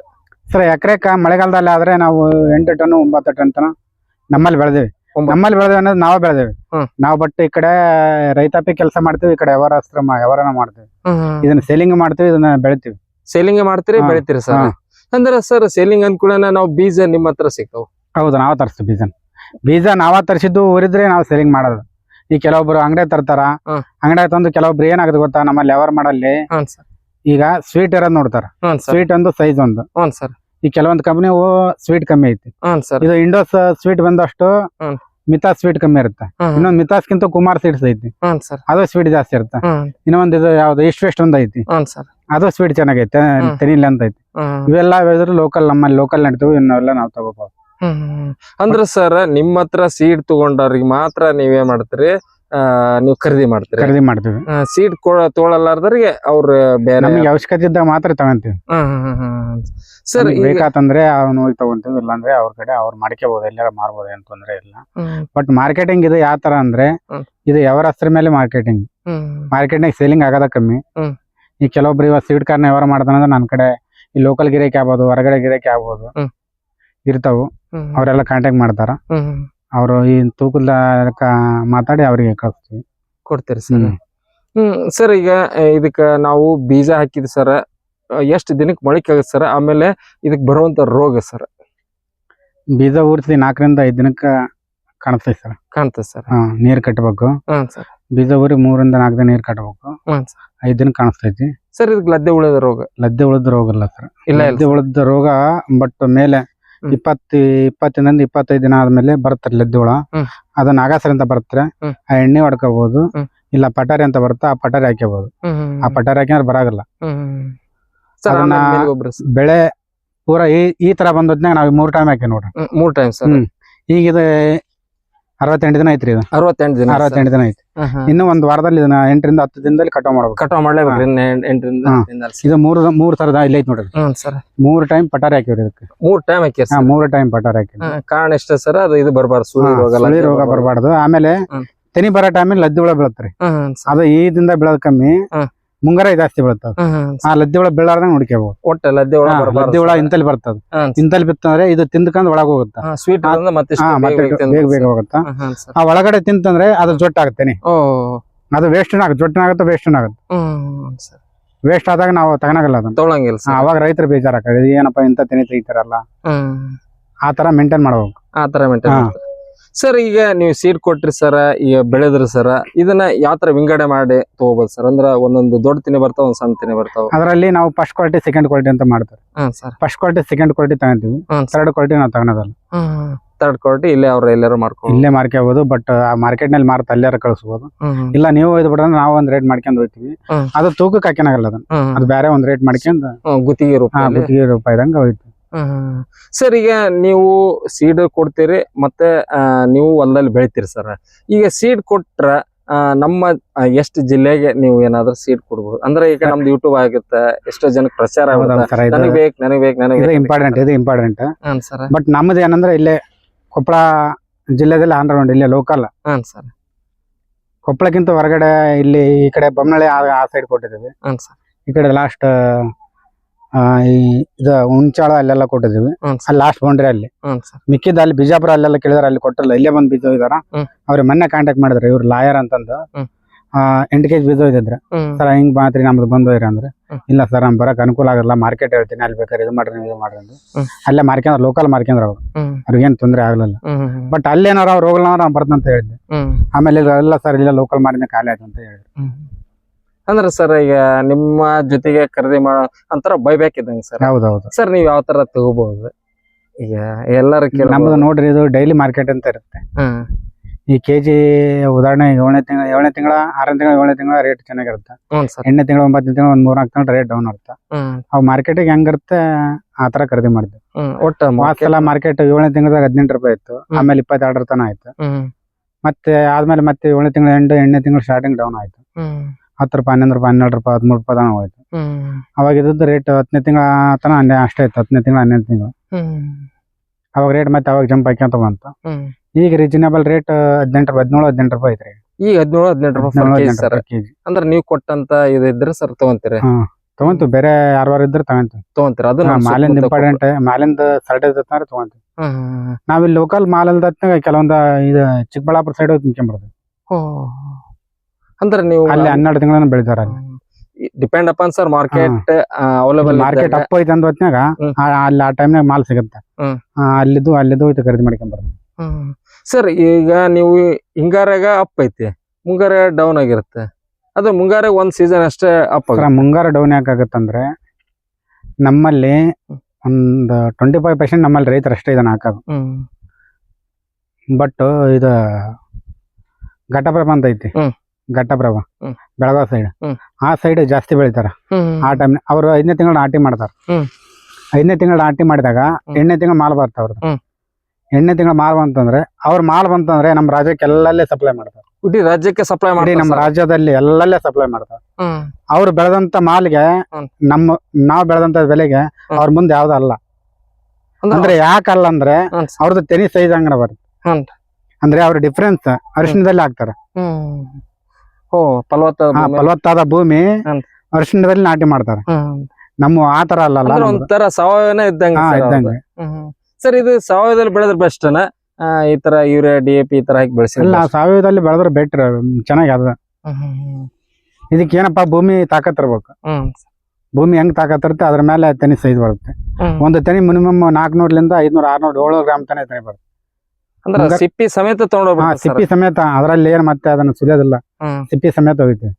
ಸರ್ ಎಕರೆಕ ಮಳೆಗಾಲದಲ್ಲಿ ಆದ್ರೆ ನಾವು ಎಂಟು ಟನ್ ಒಂಬತ್ತು ಟನ್ ತನ ನಮ್ಮಲ್ಲಿ ಬೆಳೆದೇವಿ. ಒಂಬತ್ತು. ನಮ್ಮಲ್ಲಿ ಬೆಳೆದೇವೆ ಅನ್ನೋದು ನಾವೇ ಬೆಳೆದೇವಿ. ಹ್ಮ್. ನಾವು ಬಟ್ ಈ ಕಡೆ ರೈತಾಪಿ ಕೆಲಸ ಮಾಡ್ತೀವಿ ಈ ಕಡೆ ವ್ಯವಹಾರಸ್ತ್ರ ವ್ಯವಹಾರನ ಮಾಡ್ತೀವಿ. ಇದನ್ನ ಸೇಲಿಂಗ್ ಮಾಡ್ತೀವಿ ಇದನ್ನ ಬೆಳಿತೀವಿ. ಸೇಲಿಂಗ್ ಮಾಡ್ತೀರಿ ಹಾ, ಬೆಳಿತೀರಿ ಸರ್? ಹಾ. ಅಂದ್ರೆ ಸರ್ ಸೇಲಿಂಗ್ ಅಂದ್ಕೂಡ ನಾವು ಬೀಜ ನಿಮ್ಮ ಹತ್ರ ಸಿಗ್ತಾವ. ಹೌದು ನಾವ ತರಿಸ್ತೀವಿ ಬೀಜ ಬೀಜ ನಾವ ತರಿಸಿದ್ದು ಊರಿದ್ರೆ ನಾವು ಸೇಲಿಂಗ್ ಮಾಡೋದು. ಈ ಕೆಲವೊಬ್ರು ಅಂಗಡಿ ತರ್ತಾರ. ಹ್ಮ್. ಅಂಗಡಿ ತಂದು ಕೆಲವೊಬ್ರು ಏನಾಗುತ್ತೆ ಗೊತ್ತಾ? ನಮ್ಮಲ್ಲಿ ವ್ಯವಹಾರ ಮಾಡಲ್ಲಿ ಸರ್. ಈಗ ಸ್ವೀಟ್ ಇರೋದ್ ನೋಡ್ತಾರ. ಹ್ಮ್ ಸರ್. ಸ್ವೀಟ್ ಒಂದು ಸೈಜ್ ಒಂದು. ಹ್ಮ್ ಸರ್. ಈ ಕೆಲವೊಂದು ಕಂಪನಿ ಸ್ವೀಟ್ ಕಮ್ಮಿ ಐತಿ. ಹ್ಮ್ ಸರ್. ಇದು ಇಂಡೋಸ್ ಸ್ವೀಟ್ ಬಂದಷ್ಟು ಹ್ಮ್. ಮಿತಾಸ್ ಸ್ವೀಟ್ ಕಮ್ಮಿ ಇರುತ್ತೆ. ಹ್ಮ್ ಇನ್ನೊಂದು ಮಿತಾಸ್ಗಿಂತ ಕುಮಾರ್ ಸ್ವೀಟ್ಸ್ ಐತಿ. ಹ್ಮ್ ಸರ್. ಅದು ಸ್ವೀಟ್ ಜಾಸ್ತಿ ಇರುತ್ತೆ. ಇನ್ನೊಂದ್ ಇನ್ನೊಂದು ಇದು ಯಾವ್ದು ಈಸ್ಟ್ ವೆಸ್ಟ್ ಒಂದ್ ಐತಿ. ಹ್ಮ್ ಸರ್. ಅದು ಸ್ವೀಟ್ ಚೆನ್ನಾಗೈತೆ ಹ್ಮ್. ತೆನಿಲ್ ಅಂತ ಐತಿ. ಹ್ಮ್ ಇವೆಲ್ಲ ಲೋಕಲ್ ನಮ್ಮಲ್ಲಿ ಲೋಕಲ್ ನಡ್ತೀವಿ ಇನ್ನೆಲ್ಲ ನಾವು ತಗೋಬಹುದು ಅಂದ್ರ ಸರ್ ನಿಮ್ಮ ಹತ್ರ ಸೀಟ್ ತಗೊಂಡವ್ರಿಗೆ ಮಾತ್ರ ನೀವೇ ಮಾಡ್ತೀರಿ? ನೀವು ಖರೀದಿ ಮಾಡ್ತೀರಿ? ಖರೀದಿ ಮಾಡ್ತೀವಿ. ಸೀಟ್ ತಗೊಳ್ಳಲಾರ್ದವ್ರಿಗೆ ಅವ್ರ ಬೇರೆ ನಮಗೆ ಅವಶ್ಯಕತೆ ಇದ್ದಾಗ ಮಾತ್ರ ತಗೊಂತೀವಿ. ಸರ್ ಬೇಕಾತಂದ್ರೆ ಅವ್ನು ಹೋಗಿ ತಗೊಂತೀವಿ ಇಲ್ಲಾಂದ್ರೆ ಅವ್ರ ಕಡೆ ಅವ್ರು ಮಾಡ್ಕೋಬಹುದು ಎಲ್ಲಾರ ಮಾರ್ಬೋದು ಏನ್ ತೊಂದ್ರೆ ಇಲ್ಲ. ಬಟ್ ಮಾರ್ಕೆಟಿಂಗ್ ಇದು ಯಾವ ತರ ಅಂದ್ರೆ ಇದು ಯಾವ ಹೆಸರ ಮೇಲೆ ಮಾರ್ಕೆಟಿಂಗ್. ಮಾರ್ಕೆಟ್ನಾಗ ಸೇಲಿಂಗ್ ಆಗದ ಕಮ್ಮಿ. ಈ ಕೆಲವೊಬ್ರು ಇವಾಗ ಸೀಟ್ ಕಾರ್ನ ವ್ಯವಹಾರ ಮಾಡ್ತಾನಂದ್ರೆ ನನ್ನ ಕಡೆ ಈ ಲೋಕಲ್ ಗಿರಾಕಿ ಆಗ್ಬೋದು ಹೊರಗಡೆ ಗಿರಾಕಿ ಆಗ್ಬೋದು. ಇರ್ತಾವು. ಅವರೆಲ್ಲ ಕಾಂಟ್ಯಾಕ್ಟ್ ಮಾಡ್ತಾರ. ಅವರು ಈ ತೂಕದ ಮಾತಾಡಿ ಅವರಿಗೆ ಕಳಿಸ್ತೀವಿ. ಕೊಡ್ತೀರಿ ಸರ್. ಹ್ಮ್. ಹ್ಮ್ ಸರ್ ಈಗ ಇದಕ್ಕೆ ಇದಕ್ಕ ನಾವು ಬೀಜ ಹಾಕಿದ್ ಸರ್ ಎಷ್ಟು ದಿನಕ್ಕೆ ಮೊಳಕೆ ಆಗುತ್ತೆ ಸರ್? ಆಮೇಲೆ ಇದಕ್ ಬರುವಂತ ರೋಗ ಸರ್? ಬೀಜ ಊರ್ತಿ ನಾಲ್ಕರಿಂದ ಐದು ದಿನಕ್ಕ ಕಾಣ್ತದೆ ಸರ್. ಕಾಣ್ತದೆ ಸರ್. ಹಾ ನೀರ್ ಕಟ್ಟಬೇಕು ಹಾ ಸರ್. ಬೀಜ ಊರಿ ಮೂರಿಂದ ನಾಲ್ಕು ದಿನ ನೀರ್ ಕಟ್ಟಬೇಕು ಐದು ಸರ್. ಐದ್ ದಿನ ಕಾಣಿಸ್ತೈತಿ. ಸರ್ ಇದಕ್ ಲದ್ದೆ ಉಳಿದ ರೋಗ? ಲದ್ದೆ ಉಳಿದ ರೋಗ ಇಲ್ಲ ಸರ್. ಇಲ್ಲ ಇಲ್ಲ ಲದ್ದೆ ಉಳಿದ ರೋಗ ಬಟ್ ಮೇಲೆ. ಇಪ್ಪತ್ತು ಇಪ್ಪತ್ತಿನಿಂದ ಇಪ್ಪತ್ತೈದು ದಿನ ಆದ್ಮೇಲೆ ಬರುತ್ತೆ ಲೆದ್ದೋಳ. ಅದು. ಅದನ್ನ ಅಗಾಸರಿ ಅಂತ ಬರುತ್ತೆ. ಆ ಎಣ್ಣೆ ಹೊಡ್ಕೋಬಹುದು ಇಲ್ಲ ಪಟಾರಿ ಅಂತ ಬರುತ್ತೆ ಆ ಪಟಾರಿ ಹಾಕ್ಯಬಹುದು ಆ ಪಟಾರಿ ಹಾಕಿದ್ರೆ ಬರಾಗಲ್ಲ ಅದನ್ನ- ಬೆಳೆ ಪೂರಾ ಈ ಈ ತರ ಬಂದ್ ನಾವ್ ಮೂರ್ ಟೈಮ್ ಹಾಕಿ ನೋಡ್ರಿ. ಮೂರ್ ಟೈಮ್. ಈಗ ಇದು ಅರವತ್ತೆಂಟು ದಿನ ಐತ್ರಿ ಇದು. ಅರವತ್ತೆಂಟು ದಿನ ಅರವತ್ತೆಂಟು ದಿನ ಐತಿ ಇನ್ನು ಒಂದ್ ವಾರದಲ್ಲಿ ಇದನ್ನ ಎಂಟರಿಂದ ಹತ್ತು ದಿನದಲ್ಲಿ ಕಟಾವ್ ಮಾಡ್ಬೇಕು. ಕಟಾವ್ ಮಾಡಲೇಬೇಕು ಎಂಟರಿಂದ ಹಾ. ಹತ್ತು ದಿನದಲ್ಲಿ ಇದು ಮೂರ್ ಮೂರ್ ತರದ ಇಲ್ಲಿ ಐತಿ ನೋಡ್ರಿ. ಹ್ಮ್ ಸರ್. ಮೂರ್ ಟೈಮ್ ಪಟಾರಿ ಹಾಕಿವ್ರಿ ಇದಕ್ಕೆ. ಮೂರ್ ಟೈಮ್ ಹಾಕಿ ಹಾ ಮೂರ್ ಟೈಮ್ ಪಟಾರಿ ಹಾಕಿ ಕಾರಣ ಎಷ್ಟ ಸರ್ ಅದು ಇದು ಬರಬಾರ್ದು. ಸುಳಿ ರೋಗ ಸುಳಿ ರೋಗ ಬರಬಾರ್ದು. ಆಮೇಲೆ ಹ್ಮ್. ತೆನಿ ಬರೋ ಟೈಮಲ್ಲಿ ಲದ್ದಿ ಹುಳ ಬೀಳತ್ರಿ ಹ್ಮ್, ಹ್ಮ್, ಸರ್. ಅದು ಈದಿಂದ ಬೀಳೋದ್ ಕಮ್ಮಿ ಹ್ಮ್. ಮುಂಗಾರ ಜಾಸ್ತಿ ಬೀಳ್ತದ ಆ ಲದ್ದಿ ಹುಳ ಬೀಳಾರ್ದಂಗ ನೋಡ್ಕೋಬಹುದು ಒಟ್ಟ ಲದ್ದೆ ಒಳಗ ಲದ್ದಿ ಹುಳ ಇಂತಲ್ಲಿ ಬರ್ತದ. ಇಂತಲ್ಲಿ ಬಿತ್ತಂದ್ರೆ ಇದು ತಿಂದ್ಕೊಂಡ್ ಒಳಗ ಹೋಗುತ್ತ? ಸ್ವೀಟ್ ಮತ್ತೆ ಬೇಗ ಬೇಗ ಹೋಗುತ್ತ. ಆ ಒಳಗಡೆ ತಿಂತಂದ್ರೆ ಅದ್ರ ಜೊಟ್ಟ ಆಗುತ್ತೇನೆ. ಓ. ಅದು ವೇಸ್ಟ್ ಆಗುತ್ತೆ ಜೊಟ್ಟಿನ ಆಗುತ್ತೆ ವೇಸ್ಟ್ ಆಗುತ್ತೆ? ವೇಸ್ಟ್ ಆದಾಗ ನಾವು ತಗೊಳಂಗಿಲ್ಲ ಅದನ್ನ. ತೊಗೊಳಂಗಿಲ್ಲ ಅವಾಗ ರೈತರು ಬೇಜಾರಾಗ್ತದೆ ಏನಪ್ಪಾ ಇಂತ ತೆನೆ ತೆಗಿತಾರಲ್ಲ ಆ ತರ ಮೇಂಟೈನ್ ಮಾಡ್ಬೇಕು. ಆ ತರ ಮೇಂಟೈನ್. ಸರ್ ಈಗ ನೀವು ಸೀಡ್ ಕೊಟ್ರಿ ಸರ್ ಈಗ ಬೆಳೆದ್ರಿ ಸರ್ ಇದನ್ನ ಯಾವ ತರ ವಿಂಗಡಣೆ ಮಾಡಿ ತಗೋಬಹುದು ಸರ್? ಅಂದ್ರ ಒಂದೊಂದು ದೊಡ್ಡ ತಿನಿ ಬರ್ತಾವ ಒಂದ್ ಸಣ್ಣ ತಿನಿ ಬರ್ತಾವ. ಅದರಲ್ಲಿ ನಾವು ಫಸ್ಟ್ ಕ್ವಾಲಿಟಿ ಸೆಕೆಂಡ್ ಕ್ವಾಲಿಟಿ ಅಂತ ಮಾಡ್ತಾರೆ sir. First quality second quality ತಗೊಂತೀವಿ. ಹ್ಮ್ ಥರ್ಡ್ ಕ್ವಾಲಿಟಿ ನಾವು ತಗೊಳೋದಲ್ಲ. ತರ್ಡ್ ಕ್ವಾಲಿಟಿ ಇಲ್ಲೇ ಅವ್ರ ಎಲ್ಲಾರು ಮಾಡ್ಕೊಂಡು ಇಲ್ಲೇ ಮಾರ್ಕೋಬಹುದು ಬಟ್ ಆ ಮಾರ್ಕೆಟ್ನಲ್ಲಿ ಮಾರ್ತ ಅಲ್ಲಾರ ಕಳಿಸ್ಬೋದು. ಇಲ್ಲ ನೀವು ಇದು ಬಿಡೋದ್ರೆ ನಾವು ಒಂದ್ ರೇಟ್ ಮಾಡ್ಕೊಂಡ್ ಹೋಗ್ತೀವಿ. ಹ್ಮ್. ಅದು ತೂಕಕ್ಕೆ ಹಾಕ್ಯನಾಗಲ್ಲ ಅದನ್ನ. ಅದು ಬೇರೆ ಒಂದ್ ರೇಟ್ ಮಾಡ್ಕೊಂಡ್ ಗುತ್ತಿಗೆ ರೂಪಾಯಿ ರೂಪ ರೂಪಾಯಿ ರೂಪಾಯಿದಂಗ ಹೋಯ್ತು. ಸರ್ ಈಗ ನೀವು ಸೀಡ್ ಕೊಡ್ತೀರಿ ಮತ್ತೆ ನೀವು ಹೊಲದಲ್ಲಿ ಬೆಳಿತೀರಿ ಸರ್. ಈಗ ಸೀಡ್ ಕೊಟ್ರ ನಮ್ಮ ಎಷ್ಟು ಜಿಲ್ಲೆಗೆ ನೀವು ಏನಾದ್ರೂ ಸೀಟ್ ಕೊಡ್ಬೋದು? ಅಂದ್ರೆ ಈಗ ನಮ್ದು ಯೂಟ್ಯೂಬ್ ಆಗುತ್ತೆ ಎಷ್ಟೋ ಜನಕ್ಕೆ ಪ್ರಚಾರ ಸರ್ ಬೇಕು ನನಗೆ ಬೇಕು ನನಗ್ ಇಂಪಾರ್ಟೆಂಟ್ ಇದು ಇಂಪಾರ್ಟೆಂಟ್ ಸರ್. ಬಟ್ ನಮ್ಮದು ಏನಂದ್ರೆ ಇಲ್ಲೇ ಕೊಪ್ಪಳ ಜಿಲ್ಲೆದಲ್ಲಿ ಆನ್ ರೌಂಡ್ ಇಲ್ಲೇ ಲೋಕಲ್ ಹಾಂ ಸರ್. ಕೊಪ್ಪಳಕ್ಕಿಂತ ಹೊರಗಡೆ ಇಲ್ಲಿ ಈ ಕಡೆ ಬೊಮ್ಮನಳ್ಳಿ ಆ- ಸೈಡ್ ಕೊಟ್ಟಿದ್ದೀವಿ. ಹಾಂ ಸರ್. ಈ ಕಡೆ ಲಾಸ್ಟ್ ಇದು ಹುಂಚಾಳ ಅಲ್ಲೆಲ್ಲ ಕೊಟ್ಟಿದ್ವಿ. ಹ್ಮ್ ಅಲ್ಲಿ ಲಾಸ್ಟ್ ಬೌಂಡ್ರಿ ಅಲ್ಲಿ. ಹಾಂ ಸರ್. ಮಿಕ್ಕಿದ ಅಲ್ಲಿ ಬಿಜಾಪುರ ಅಲ್ಲೆಲ್ಲ ಕೇಳಿದಾರೆ ಅಲ್ಲಿ ಕೊಟ್ಟಲ್ಲ ಇಲ್ಲೇ ಬಂದು ಬಿದ್ದೋಗಿದಾರ? ಇದಾರ ಹ್ಮ್. ಅವ್ರಿಗೆ ಮೊನ್ನೆ ಕಾಂಟ್ಯಾಕ್ಟ್ ಮಾಡಿದ್ರು ಇವ್ರು ಲಾಯರ್ ಅಂತಂದು. ಹ್ಮ್. ಆ, ಎಂಟು ಕೆಜಿ ಬೀಜ ಇದ್ದಿದ್ರೆ ಹ್ಮ್. ಸರ್ ಹಿಂಗ್ ಮಾತ್ರಿ ನಮ್ದು ಬಂದು ಹೋಯ್ರಿ ಅಂದ್ರೆ. ಹ್ಮ್. ಇಲ್ಲ ಸರ್ ನಮ್ ಬರಕ್ ಅನುಕೂಲ ಆಗಲ್ಲ ಮಾರ್ಕೆಟ್ ಹೇಳ್ತೀನಿ ಅಲ್ಲಿ ಬೇಕಾದ್ರೆ ಇದು ಮಾಡ್ರಿ ನೀವು ಇದು ಮಾಡ್ರಿ ಅಂದ್ರೆ. ಹ್ಮ್. ಅಲ್ಲೇ ಮಾರ್ಕೊಂಡ್ರ ಲೋಕಲ್ ಮಾರ್ಕೊಂಡ್ರ ಅವ್ರು. ಹ್ಮ್. ಅವ್ರಿಗೇನ್ ತೊಂದ್ರೆ ಆಗಲಿಲ್ಲ. ಹ್ಮ್ ಹ್ಮ್ ಬಟ್ ಅಲ್ಲೇನಾರ ಅವ್ರು ಹೋಗ್ಲಾರ ನಾನು ಬರ್ತಂತ ಹೇಳಿದ್ದೆ. ಹ್ಮ್. ಆಮೇಲೆ ಇಲ್ಲ, ಇಲ್ಲ ಸರ್ ಇಲ್ಲ ಲೋಕಲ್ ಮಾರಿನ ಖಾಲಿ ಆಯ್ತು ಅಂತ ಹೇಳಿದ್ರು. ಹ್ಮ್. ಅಂದ್ರೆ ಸರ್ ಈಗ ನಿಮ್ಮ ಜೊತೆಗೆ ಖರೀದಿ ಮಾಡೋ ಅಂತರ ಬೈಬ್ಯಾಕ್ ಇದ್ದಂಗೆ ಸರ್ ಹೌದೌದು. ಸರ್ ನೀವು ಯಾವ ತರ ತಗೋಬಹುದು? ಈಗ ಎಲ್ಲರ ನಮ್ದು ನೋಡ್ರಿ ಇದು ಡೈಲಿ ಮಾರ್ಕೆಟ್ ಅಂತ ಇರುತ್ತೆ. ಈ ಕೆಜಿ ಉದಾಹರಣೆ ಏಳನೇ ತಿಂಗಳ ಏಳನೇ ತಿಂಗಳ ಆರನೇ ತಿಂಗಳ ಏಳನೇ ತಿಂಗಳ ರೇಟ್ ಚೆನ್ನಾಗಿರುತ್ತೆ. ಎಂಟನೇ ತಿಂಗಳ ಒಂಬತ್ತನೇ ತಿಂಗಳ ಒಂದ್ ಮೂರ್ನಾಲ್ಕು ತಿಂಗಳ ರೇಟ್ ಡೌನ್ ಇರುತ್ತೆ. ಅವ್ ಮಾರ್ಕೆಟಿಗೆ ಹೆಂಗಿರುತ್ತೆ ಆ ತರ ಖರೀದಿ ಮಾಡ್ತೀವಿ. ಒಟ್ಟು ಒಟ್ಟ ವಾಸ ಸಲ ಮಾರ್ಕೆಟ್ ಏಳನೇ ತಿಂಗಳದಾಗ ಹದಿನೆಂಟು ರೂಪಾಯಿ ಇತ್ತು ಆಮೇಲೆ ಇಪ್ಪತ್ತೆರಡರ ತನ ಆಯ್ತು. ಮತ್ತೆ ಆದ್ಮೇಲೆ ಮತ್ತೆ ಏಳನೇ ತಿಂಗಳ ಎಂಟು ಎಂಟನೇ ತಿಂಗಳ ಸ್ಟಾರ್ಟಿಂಗ್ ಡೌನ್ ಆಯ್ತು. ಹತ್ತು ರೂಪಾಯಿ ಹನ್ನೊಂದು ರೂಪಾಯಿ ಹನ್ನೆರಡು ರೂಪಾಯಿ ಹದಿಮೂರು ರೂಪಾಯಿ ತನಕ ಹೋಯ್ತು. ಅವಾಗ ಇದ್ದದ್ದು ರೇಟ್ ಹತ್ತನೇ ತಿಂಗಳ ತನ ಹನ್ನೆ ಅಷ್ಟೇ ಇತ್ತು ಹತ್ತನೇ ತಿಂಗಳ ಹನ್ನೊಂದು ತಿಂಗಳು. ಅವಾಗ ರೇಟ್ ಮತ್ತೆ ಅವಾಗ ಜಂಪ್ ಹಾಕ್ಯಂತ ಬಂತು. ಈಗ ರೀಸನೇಬಲ್ ರೇಟ್ ಹದಿನೆಂಟು ರೂಪಾಯಿ ಹದಿನೇಳು ಹದಿನೆಂಟು ರೂಪಾಯಿ ಐತ್ರಿ. ಈಗ ಹದಿನೇಳು ಹದಿನೆಂಟು ರೂಪಾಯಿ ಕೆಜಿ ಸರ್ ಅಂದ್ರೆ ನೀವು ಕೊಟ್ಟಂತ ಇದು ಇದ್ರೆ ಸರ್ ತಗೊಂತೀರಿ? ತಗೊಂತು ಬೇರೆ ಯಾರು ಇದ್ರೆ ತಗೊಂತೀವಿ. ತಗೊಂತೀರಿ? ಅದು ಮಾಲಿಂದ ಇಂಪಾರ್ಟೆಂಟ್ ಮಾಲಿಂದ ಸರ್ಟೇಜ್ ಇದ್ರೆ ತಗೊಂತೀವಿ. ನಾವಿಲ್ಲಿ ಲೋಕಲ್ ಮಾಲ್ ಅಲ್ದ ಕೆಲವೊಂದು ಇದು ಚಿಕ್ಕಬಳ್ಳಾಪುರ ಸೈಡ್ ಹೋಗಿ ಓ. ಅಂದ್ರೆ ನೀವು ಅಲ್ಲಿ ಹನ್ನೆರಡು ತಿಂಗಳನ್ನ ಬೆಳಿತಾರ ಅಲ್ಲಿ. Depend upon sir market available market up ಐತೆ ಅಂದ ಅಲ್ಲಿ ಆ ಟೈಮ್ನಾಗ ಮಾಲ್ ಸಿಗುತ್ತೆ. ಅಲ್ಲಿದ್ದು ಅಲ್ಲಿದ್ದು ಹೋಯ್ತು ಖರೀದಿ ಮಾಡ್ಕೊಂಡ್ ಬರ್ತೀವಿ ಸರ್ ಈಗ ನೀವು ಹಿಂಗಾರಾಗ ಅಪ್ ಐತಿ. ಮುಂಗಾರ ಡೌನ್ ಆಗಿರುತ್ತೆ. ಅದು ಮುಂಗಾರ ಒಂದ್ ಸೀಸನ್ ಅಷ್ಟೇ ಅಪ್ ಮುಂಗಾರ ಡೌನ್ ಯಾಕಾಗತ್ತಂದ್ರೆ ನಮ್ಮಲ್ಲಿ ಒಂದು ಟ್ವೆಂಟಿ ಫೈವ್ ಪರ್ಸೆಂಟ್ ನಮ್ಮಲ್ಲಿ ರೈತರು ಅಷ್ಟೇ ಇದನ್ನ ಹಾಕೋದು. ಬಟ್ ಇದು ಘಟಪ್ರಭ ಅಂತ ಐತಿ ಹ್ಮ್. ಬೆಳಗಾವ್ ಸೈಡ್ ಆ ಸೈಡ್ ಜಾಸ್ತಿ ಬೆಳಿತಾರ. ಆ ಟೈಮ್ ಅವ್ರು ಐದನೇ ತಿಂಗಳ ನಾಟಿ ಮಾಡ್ತಾರ. ಐದನೇ ತಿಂಗಳ ನಾಟಿ ಮಾಡಿದಾಗ ಎಣ್ಣೆ ತಿಂಗಳು ಮಾಲ್ ಬರ್ತಾವ ಅವ್ರದ್ದು. ಎಣ್ಣೆ ತಿಂಗಳ ಮಾಲ್ ಬಂತಂದ್ರೆ ಅವ್ರ ಮಾಲ್ ಬಂತಂದ್ರೆ ನಮ್ಮ ರಾಜ್ಯಕ್ಕೆ ಎಲ್ಲಲ್ಲೇ ಸಪ್ಲೈ ಮಾಡ್ತಾರೆ. ಇಡೀ ರಾಜ್ಯಕ್ಕೆ ಸಪ್ಲೈ ಮಾಡಿ ನಮ್ಮ ರಾಜ್ಯದಲ್ಲಿ ಎಲ್ಲಲ್ಲೇ ಸಪ್ಲೈ ಮಾಡ್ತಾರೆ. ಅವ್ರು ಬೆಳೆದಂತ ಮಾಲ್ಗೆ ನಮ್ಮ ನಾವ್ ಬೆಳೆದಂತ ಬೆಲೆಗೆ. ಅವ್ರ ಮುಂದೆ ಯಾವ್ದು ಅಲ್ಲ. ಅಂದ್ರೆ ಯಾಕಲ್ಲ ಅಂದ್ರೆ. ಅವ್ರದ್ದು ತೆನಿ ಸೈಜ್ ಅಂಗಡ ಬರುತ್ತೆ. ಅಂದ್ರೆ ಅವ್ರ ಡಿಫ್ರೆನ್ಸ್ ಅರಿಶಿಣದಲ್ಲಿ ಹಾಕ್ತಾರೆ. ಓ ಭೂಮಿ. ಫಲವತ್ತಾದ ಭೂಮಿ ಹ್ಮ್. ಅರಿಶಿಣದಲ್ಲಿ ನಾಟಿ ಮಾಡ್ತಾರೆ ಹ್ಮ್. ನಮ್ಮ ಆ ತರ ಅಲ್ಲಲ್ಲ ಅಂದ್ರೆ ನಮ್ದು. ಒಂಥರ ಸಾವಯವನ ಇದ್ದಂಗೆ ಹಾ sir ಅವ್ರ್ದು. ಇದ್ದಂಗೆ ಹ್ಮ್. ಸರ್ ಇದು ಸಾವಯವದಲ್ಲಿ ಬೆಳೆದ್ರೆ ಬೆಸ್ಟ್ನ ಈ ತರ ಯೂರಿಯಾ ಡಿ ಎ ಪಿ ಈ ತರ ಹಾಕಿ ಬೆಳೆಸಿ ಇಲ್ಲ ಸಾವಯವದಲ್ಲಿ ಬೆಳೆದ್ರೆ ಬೆಟ್ರ್ ಚೆನ್ನಾಗಿ ಅದ ಇದಕ್ಕೆ ಏನಪ್ಪಾ ಭೂಮಿ ತಾಕತ್ ಇರ್ಬೇಕು ಭೂಮಿ ಹೆಂಗ್ ತಾಕತ್ ಇರುತ್ತೆ ಅದ್ರ ಮೇಲೆ ತೆನಿ ಸೈಜ್ ಬರುತ್ತೆ ಒಂದು ತೆನಿ ಮಿನಿಮಮ್ ನಾಲ್ಕನೂರ್ಲಿಂದ ಐದ್ನೂರ ಆರ್ನೂರ್ ಏಳು ಗ್ರಾಮ್ ತನ ತೆನಿ ಬರುತ್ತೆ ಅಂದ್ರೆ ಸಿಪ್ಪಿ ಸಮೇತ ಹಾ ತಗೊಂಡೋಗ್ಬಿಡ್ತಾರೆ ಸಿಪ್ಪಿ ಸಮೇತ ಅದರಲ್ಲಿ ಏನ್ ಮತ್ತೆ ಅದನ್ನ ಸುಲಿಯೋದಿಲ್ಲ. ಸಿಪ್ಪಿ ಸಮೇತ ಹೋಗುತ್ತೆ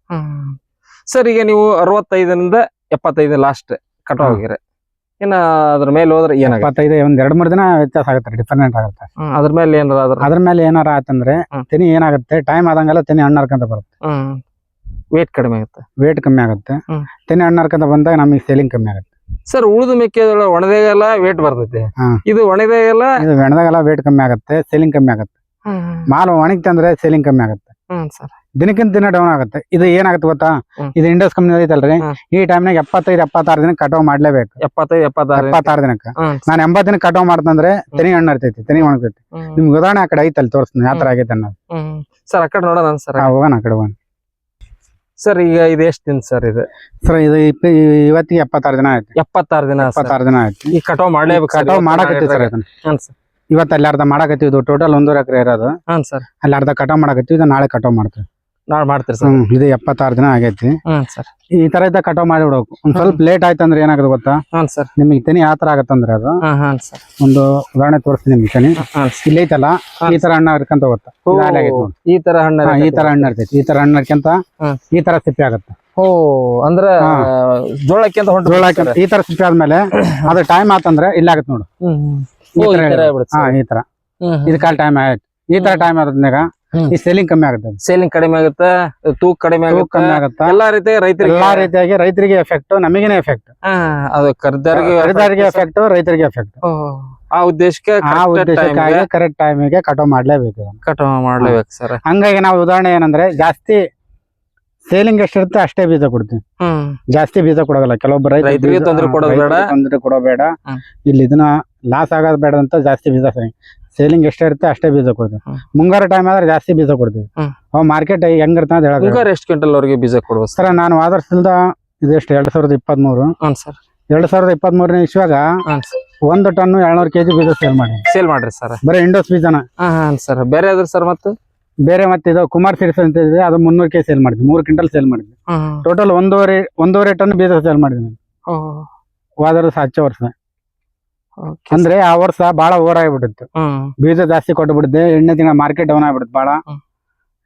ಸರ್ ಈಗ ನೀವು ಅರವತ್ತೈದರಿಂದ ಎಪ್ಪತ್ತೈದು ಲಾಸ್ಟ್ ಕಟ್ ಹಾ. ಹೋಗಿರಿ. ಇನ್ನ ಅದ್ರ ಮೇಲೆ ಹೋದ್ರೆ ಏನಾಗುತ್ತೆ? ಇಪ್ಪತ್ತೈದು ಒಂದ್ ಎರಡ್ ಮೂರ್ ದಿನ ವ್ಯತ್ಯಾಸ ಆಗುತ್ತೆ ಡಿಫರೆಂಟ್ ಆಗುತ್ತೆ. ಹ್ಮ್, ಅದ್ರ ಮೇಲೆ ಏನಾರ ಅದ್ರ ಅದ್ರ ಮೇಲೆ ಏನಾರ ಆತಂದ್ರೆ ಹ್ಮ್. ತೆನಿ ಏನಾಗುತ್ತೆ? ಟೈಮ್ ಆದಂಗೆಲ್ಲ ತೆನಿ ಹಣ್ಣರ್ಕಂತ ಬರುತ್ತೆ. ವೇಟ್ ಕಡಿಮೆ ಆಗುತ್ತೆ. ವೇಟ್ ಕಮ್ಮಿ ಆಗುತ್ತೆ. ಹ್ಮ್. ತೆನಿ ಹಣ್ಣರ್ಕಂತ ಬಂದಾಗ ನಮಗೆ ಸೇಲಿಂಗ್ ಕಮ್ಮಿ ಆಗುತ್ತೆ. ಸರ್ ಉಳಿದು ಮೆಕ್ಕೆಜೋಳ ಒಣದಾಗೆಲ್ಲ ವೇಟ್ ಬರ್ತೈತೆ. ಹಾ. ಇದು ಒಣದಾಗೆಲ್ಲ ಇದು ಬೆಳೆದಾಗೆಲ್ಲ ವೇಟ್ ಕಮ್ಮಿ ಆಗುತ್ತೆ ಸೇಲಿಂಗ್ ಕಮ್ಮಿ ಆಗುತ್ತೆ. ಮಾಲ್ ಒಣಗ್ತಂದ್ರೆ ಸೇಲಿಂಗ್ ಕಮ್ಮಿ ಆಗುತ್ತೆ. ಹ್ಮ್ ಸರ್. ದಿನಕ್ಕಿಂತ ದಿನ ಡೌನ್ ಆಗುತ್ತೆ. ಇದು ಏನಾಗುತ್ತೆ ಗೊತ್ತಾ? ಹ್ಮ್. ಇದು ಇಂಡಸ್ ಕಂಪ್ನಿ ಐತಲ್ರಿ ಹ್ಮ್. ಈ ಟೈಮ್ನಾಗ ಎಪ್ಪತ್ತೈದು ಎಪ್ಪತ್ತಾರು ದಿನ ಕಟಾವ್ ಮಾಡ್ಲೇಬೇಕು. ಎಪ್ಪತ್ತೈದು ಎಪ್ಪತ್ತಾರು ಎಪ್ಪತ್ತಾರು ದಿನಕ್ಕೆ. ಹ್ಮ್ ನಾನು ಎಂಬತ್ತು ದಿನ ಕಟಾವ್ ಮಾಡ್ತಂದ್ರೆ ತೆನಿ ಹಣ್ಣು ಇರ್ತೈತಿ ತೆನಿ ಒಣಗ್ತೈತಿ. ಹ್ಮ್. ನಿಮ್ಗೆ ಉದಾಹರಣೆ ಆ ಕಡೆ ಐತಲ್ಲಿ ತೋರಿಸ್ತೀನಿ ಯಾವ ತರ ಆಗೈತೆ ಅನ್ನೋದು. ಹ್ಮ್. ಸರ್ ಆ ಕಡೆ ನೋಡೋಣ ಸರ್. ಆ, ಹೋಗೋಣ ಆ ಕಡೆ ಹೋಗೋಣ. ಸರ್ ಈಗ ಇದು ಎಷ್ಟು ದಿನ ಸರ್ ಇದು? ಸರ್ ಇದು ಇಪ್ಪ- ಇವತ್ತಿಗೆ ಎಪ್ಪತ್ತಾರು ದಿನ ಆಯ್ತು. ಎಪ್ಪತ್ತಾರು ದಿನ. ಎಪ್ಪತ್ತಾರು ದಿನ ಆಯ್ತು. ಈ ಕಟಾವ್ ಮಾಡ್ಲೇಬೇಕು. ಕಟಾವ್ ಮಾಡಕತ್ತೀವಿ ಸರ್ ಇದನ್ನ. ಹ್ಮ್ ಸರ್. ಇವತ್ತು ಅಲ್ಲಿ ಅರ್ಧ ಮಾಡಕತ್ತೀವಿ ಇದು ಟೋಟಲ್ ಒಂದೂವರೆ ಎಕರೆ ಇರೋದು. ಹಾಂ ಸರ್. ಅಲ್ಲಿ ಅರ್ಧ ಕಟಾವ್ ಮಾಡಕತ್ತೀವಿ ಇದು ನಾಳೆ ಕಟಾವ್ ಮಾಡ್ತೀವಿ. ನಾಳೆ ಮಾಡ್ತೀರಿ ಸರ್. ಹ್ಮ್ ಇದು ಎಪ್ಪತ್ತಾರು ದಿನ ಆಗೈತಿ. ಸರ್. ಈ ತರ ಇದ್ದ ಕಟಾವ್ ಮಾಡಿ ಬಿಡಬೇಕು ಒಂದ್ ಸ್ವಲ್ಪ ಲೇಟ್ ಆಯ್ತು ಅಂದ್ರೆ ಏನಾಗುತ್ತೆ ಗೊತ್ತಾ? ಸರ್. ನಿಮಗೆ ತೆನಿ ಆ ತರ ಆಗತ್ತಂದ್ರೆ ಅದು. ಸರ್. ಒಂದು ಉದಾಹರಣೆ ತೋರಿಸ್ತೀನಿ ನಿಮ್ಗೆ ತೆನಿ. ಇಲ್ಲೈತಲ್ಲ ಇಲ್ಲಿ ಐತಲ್ಲ? ಈ ತರ ಹಣ್ಣ ಇರ್ಕಂತ ಹೋಗುತ್ತೆ ಓ, ಇದು ಹಾಲ್ ಆಗೈತೆ ನೋಡಿ. ಈ ತರ ಹಣ್ಣ ಹಾ, ಈ ತರ ಹಣ್ಣು ಇರ್ತೈತಿ. ಈ ತರ ಹಣ್ಣು ಇರ್ಕಂತ. ಈ ತರ ಸಿಪ್ಪೆ ಆಗುತ್ತೆ. ಓ ಅಂದ್ರೆ ಜೋಳಕ್ಕೆ ಅಂತ ಹೊಂಟ ಜೋಳ ಹಾಕ್ಯಂತ ಈ ತರ ಸಿಪ್ಪೆ ಆದ್ಮೇಲೆ ಅದ್ರ ಟೈಮ್ ಆತಂದ್ರೆ ಇಲ್ಲಿ ಆಗತ್ತೆ ನೋಡು. ಈ ಓ, ಈ ತರ ತರ ಆಗ್ಬಿಡುತ್ತೆ ಹಾ sir. ಈ ತರ. ಹ್ಮ್ ಇದು ಕಾಲ್ ಟೈಮ್ ಆಯ್ತು. ಈ ತರ ಟೈಮ್ ಆದ್ಮೇಲೆ ಹ್ಮ್. ಈ ಸೇಲಿಂಗ್ ಕಮ್ಮಿ ಆಗುತ್ತೆ. ಸೇಲಿಂಗ್ ಕಡಿಮೆ ಆಗುತ್ತೆ ತೂಕ ಕಡಿಮೆ ತೂಕ ಆಗುತ್ತೆ. ಕಮ್ಮಿ ಆಗುತ್ತೆ? ಎಲ್ಲಾ ರೀತಿ ರೈತರಿಗೆ ಎಲ್ಲಾ ರೀತಿಯಾಗಿ ರೈತರಿಗೆ ಎಫೆಕ್ಟ್ ನಮಗೇನೆ ಎಫೆಕ್ಟ್ ಅದು ಖರೀದಾರಿಗೆ ಖರೀದಾರಿಗೆ ಎಫೆಕ್ಟ್ ರೈತರಿಗೆ ಎಫೆಕ್ಟ್ ಆ ಉದ್ದೇಶಕ್ಕೆ ಆ ಉದ್ದೇಶಕ್ಕಾಗಿ ಕರೆಕ್ಟ್ ಟೈಮಿಗೆ ಕಟಾವ್ ಮಾಡ್ಲೇಬೇಕು. ಕಟಾವ್ ಮಾಡ್ಲೇಬೇಕು ಸರ್ ಹಂಗಾಗಿ ನಾವು ಉದಾಹರಣೆ ಏನಂದ್ರೆ ಜಾಸ್ತಿ ಸೇಲಿಂಗ್ ಎಷ್ಟಿರುತ್ತೆ ಅಷ್ಟೇ ಬೀಜ ಕೊಡ್ತೀವಿ. ಜಾಸ್ತಿ ಬೀಜ ಕೊಡೋಲ್ಲ ಕೆಲವೊಬ್ಬರು ರೈತರಿಗೆ ತೊಂದರೆ ಕೊಡೋದು ಬೇಡ. ರೈತ್ರಿಗೆ ಕೊಡೋ ಬೇಡ. ಇಲ್ಲಿ ಇದನ್ನ ಲಾಸ್ ಆಗೋದು ಬೇಡ ಅಂತ ಜಾಸ್ತಿ ಬೀಜ ಸೇಲಿಂಗ್ ಎಷ್ಟೇ ಇರುತ್ತೆ ಅಷ್ಟೇ ಬೀಜ ಕೊಡ್ತೀವಿ. ಮುಂಗಾರ ಟೈಮ್ ಆದ್ರೆ ಜಾಸ್ತಿ ಬೀಜ ಕೊಡ್ತೀವಿ. ಅವ್ ಮಾರ್ಕೆಟ್ ಹೆಂಗಿರುತ್ತೆ ಅಂತ ಮುಂಗಾರು ಎಷ್ಟು ಕ್ವಿಂಟಲ್ ಅವರಿಗೆ ಬೀಜ ಕೊಡ್ಬೋದು? ಸರ್ ನಾನು ಆದರ್ಶದಿಂದ ಇದೆಷ್ಟು ಎರಡ್ ಸಾವಿರದ ಇಪ್ಪತ್ತ್ ಮೂರು ಸರ್. ಎರಡ್ ಸಾವಿರದ ಇಪ್ಪತ್ತ್ ಮೂರನೇ ಇಶ್ವಾಗ ಒಂದು ಟನ್ ಏಳ್ನೂರು ಕೆಜಿ ಬೀಜ ಸೇಲ್ ಮಾಡಿ ಸೇಲ್ ಮಾಡ್ರಿ ಸರ್. ಬರೀ ಇಂಡೋಸ್ ಬೀಜನ. ಸರ್. ಬೇರೆ ಅದ್ರ ಸರ್ ಮತ್ತೆ? ಬೇರೆ ಮತ್ತೆ ಇದು ಕುಮಾರ್ ಸೀಡ್ಸ್ ಅಂತ ಇದೆ ಅದು ಮುನ್ನೂರು ಕೆಜಿ ಸೇಲ್ ಮಾಡಿದ್ವಿ. ಮೂರು ಕ್ವಿಂಟಲ್ ಸೇಲ್ ಮಾಡಿದ್ವಿ. ಟೋಟಲ್ ಒಂದೂವರೆ ಒಂದೂವರೆ ಟನ್ ಬೀಜ ಸೇಲ್ ಮಾಡಿದ್ವಿ. ವರ್ಷ ಹಚ್ಚ ವರ್ಷ. ಅಂದ್ರೆ ಆ ವರ್ಷ ಬಹಳ ಓವರ್ ಆಗಿಬಿಟ್ಟಿತ್ತು. ಹ್ಮ್ ಬೀಜ ಜಾಸ್ತಿ ಕೊಟ್ಟು ಬಿಡುತ್ತೆ ಎಣ್ಣೆ ತಿಂಗಳ ಮಾರ್ಕೆಟ್ ಡೌನ್ ಆಗಿಬಿಡುತ್ತೆ ಬಹಳ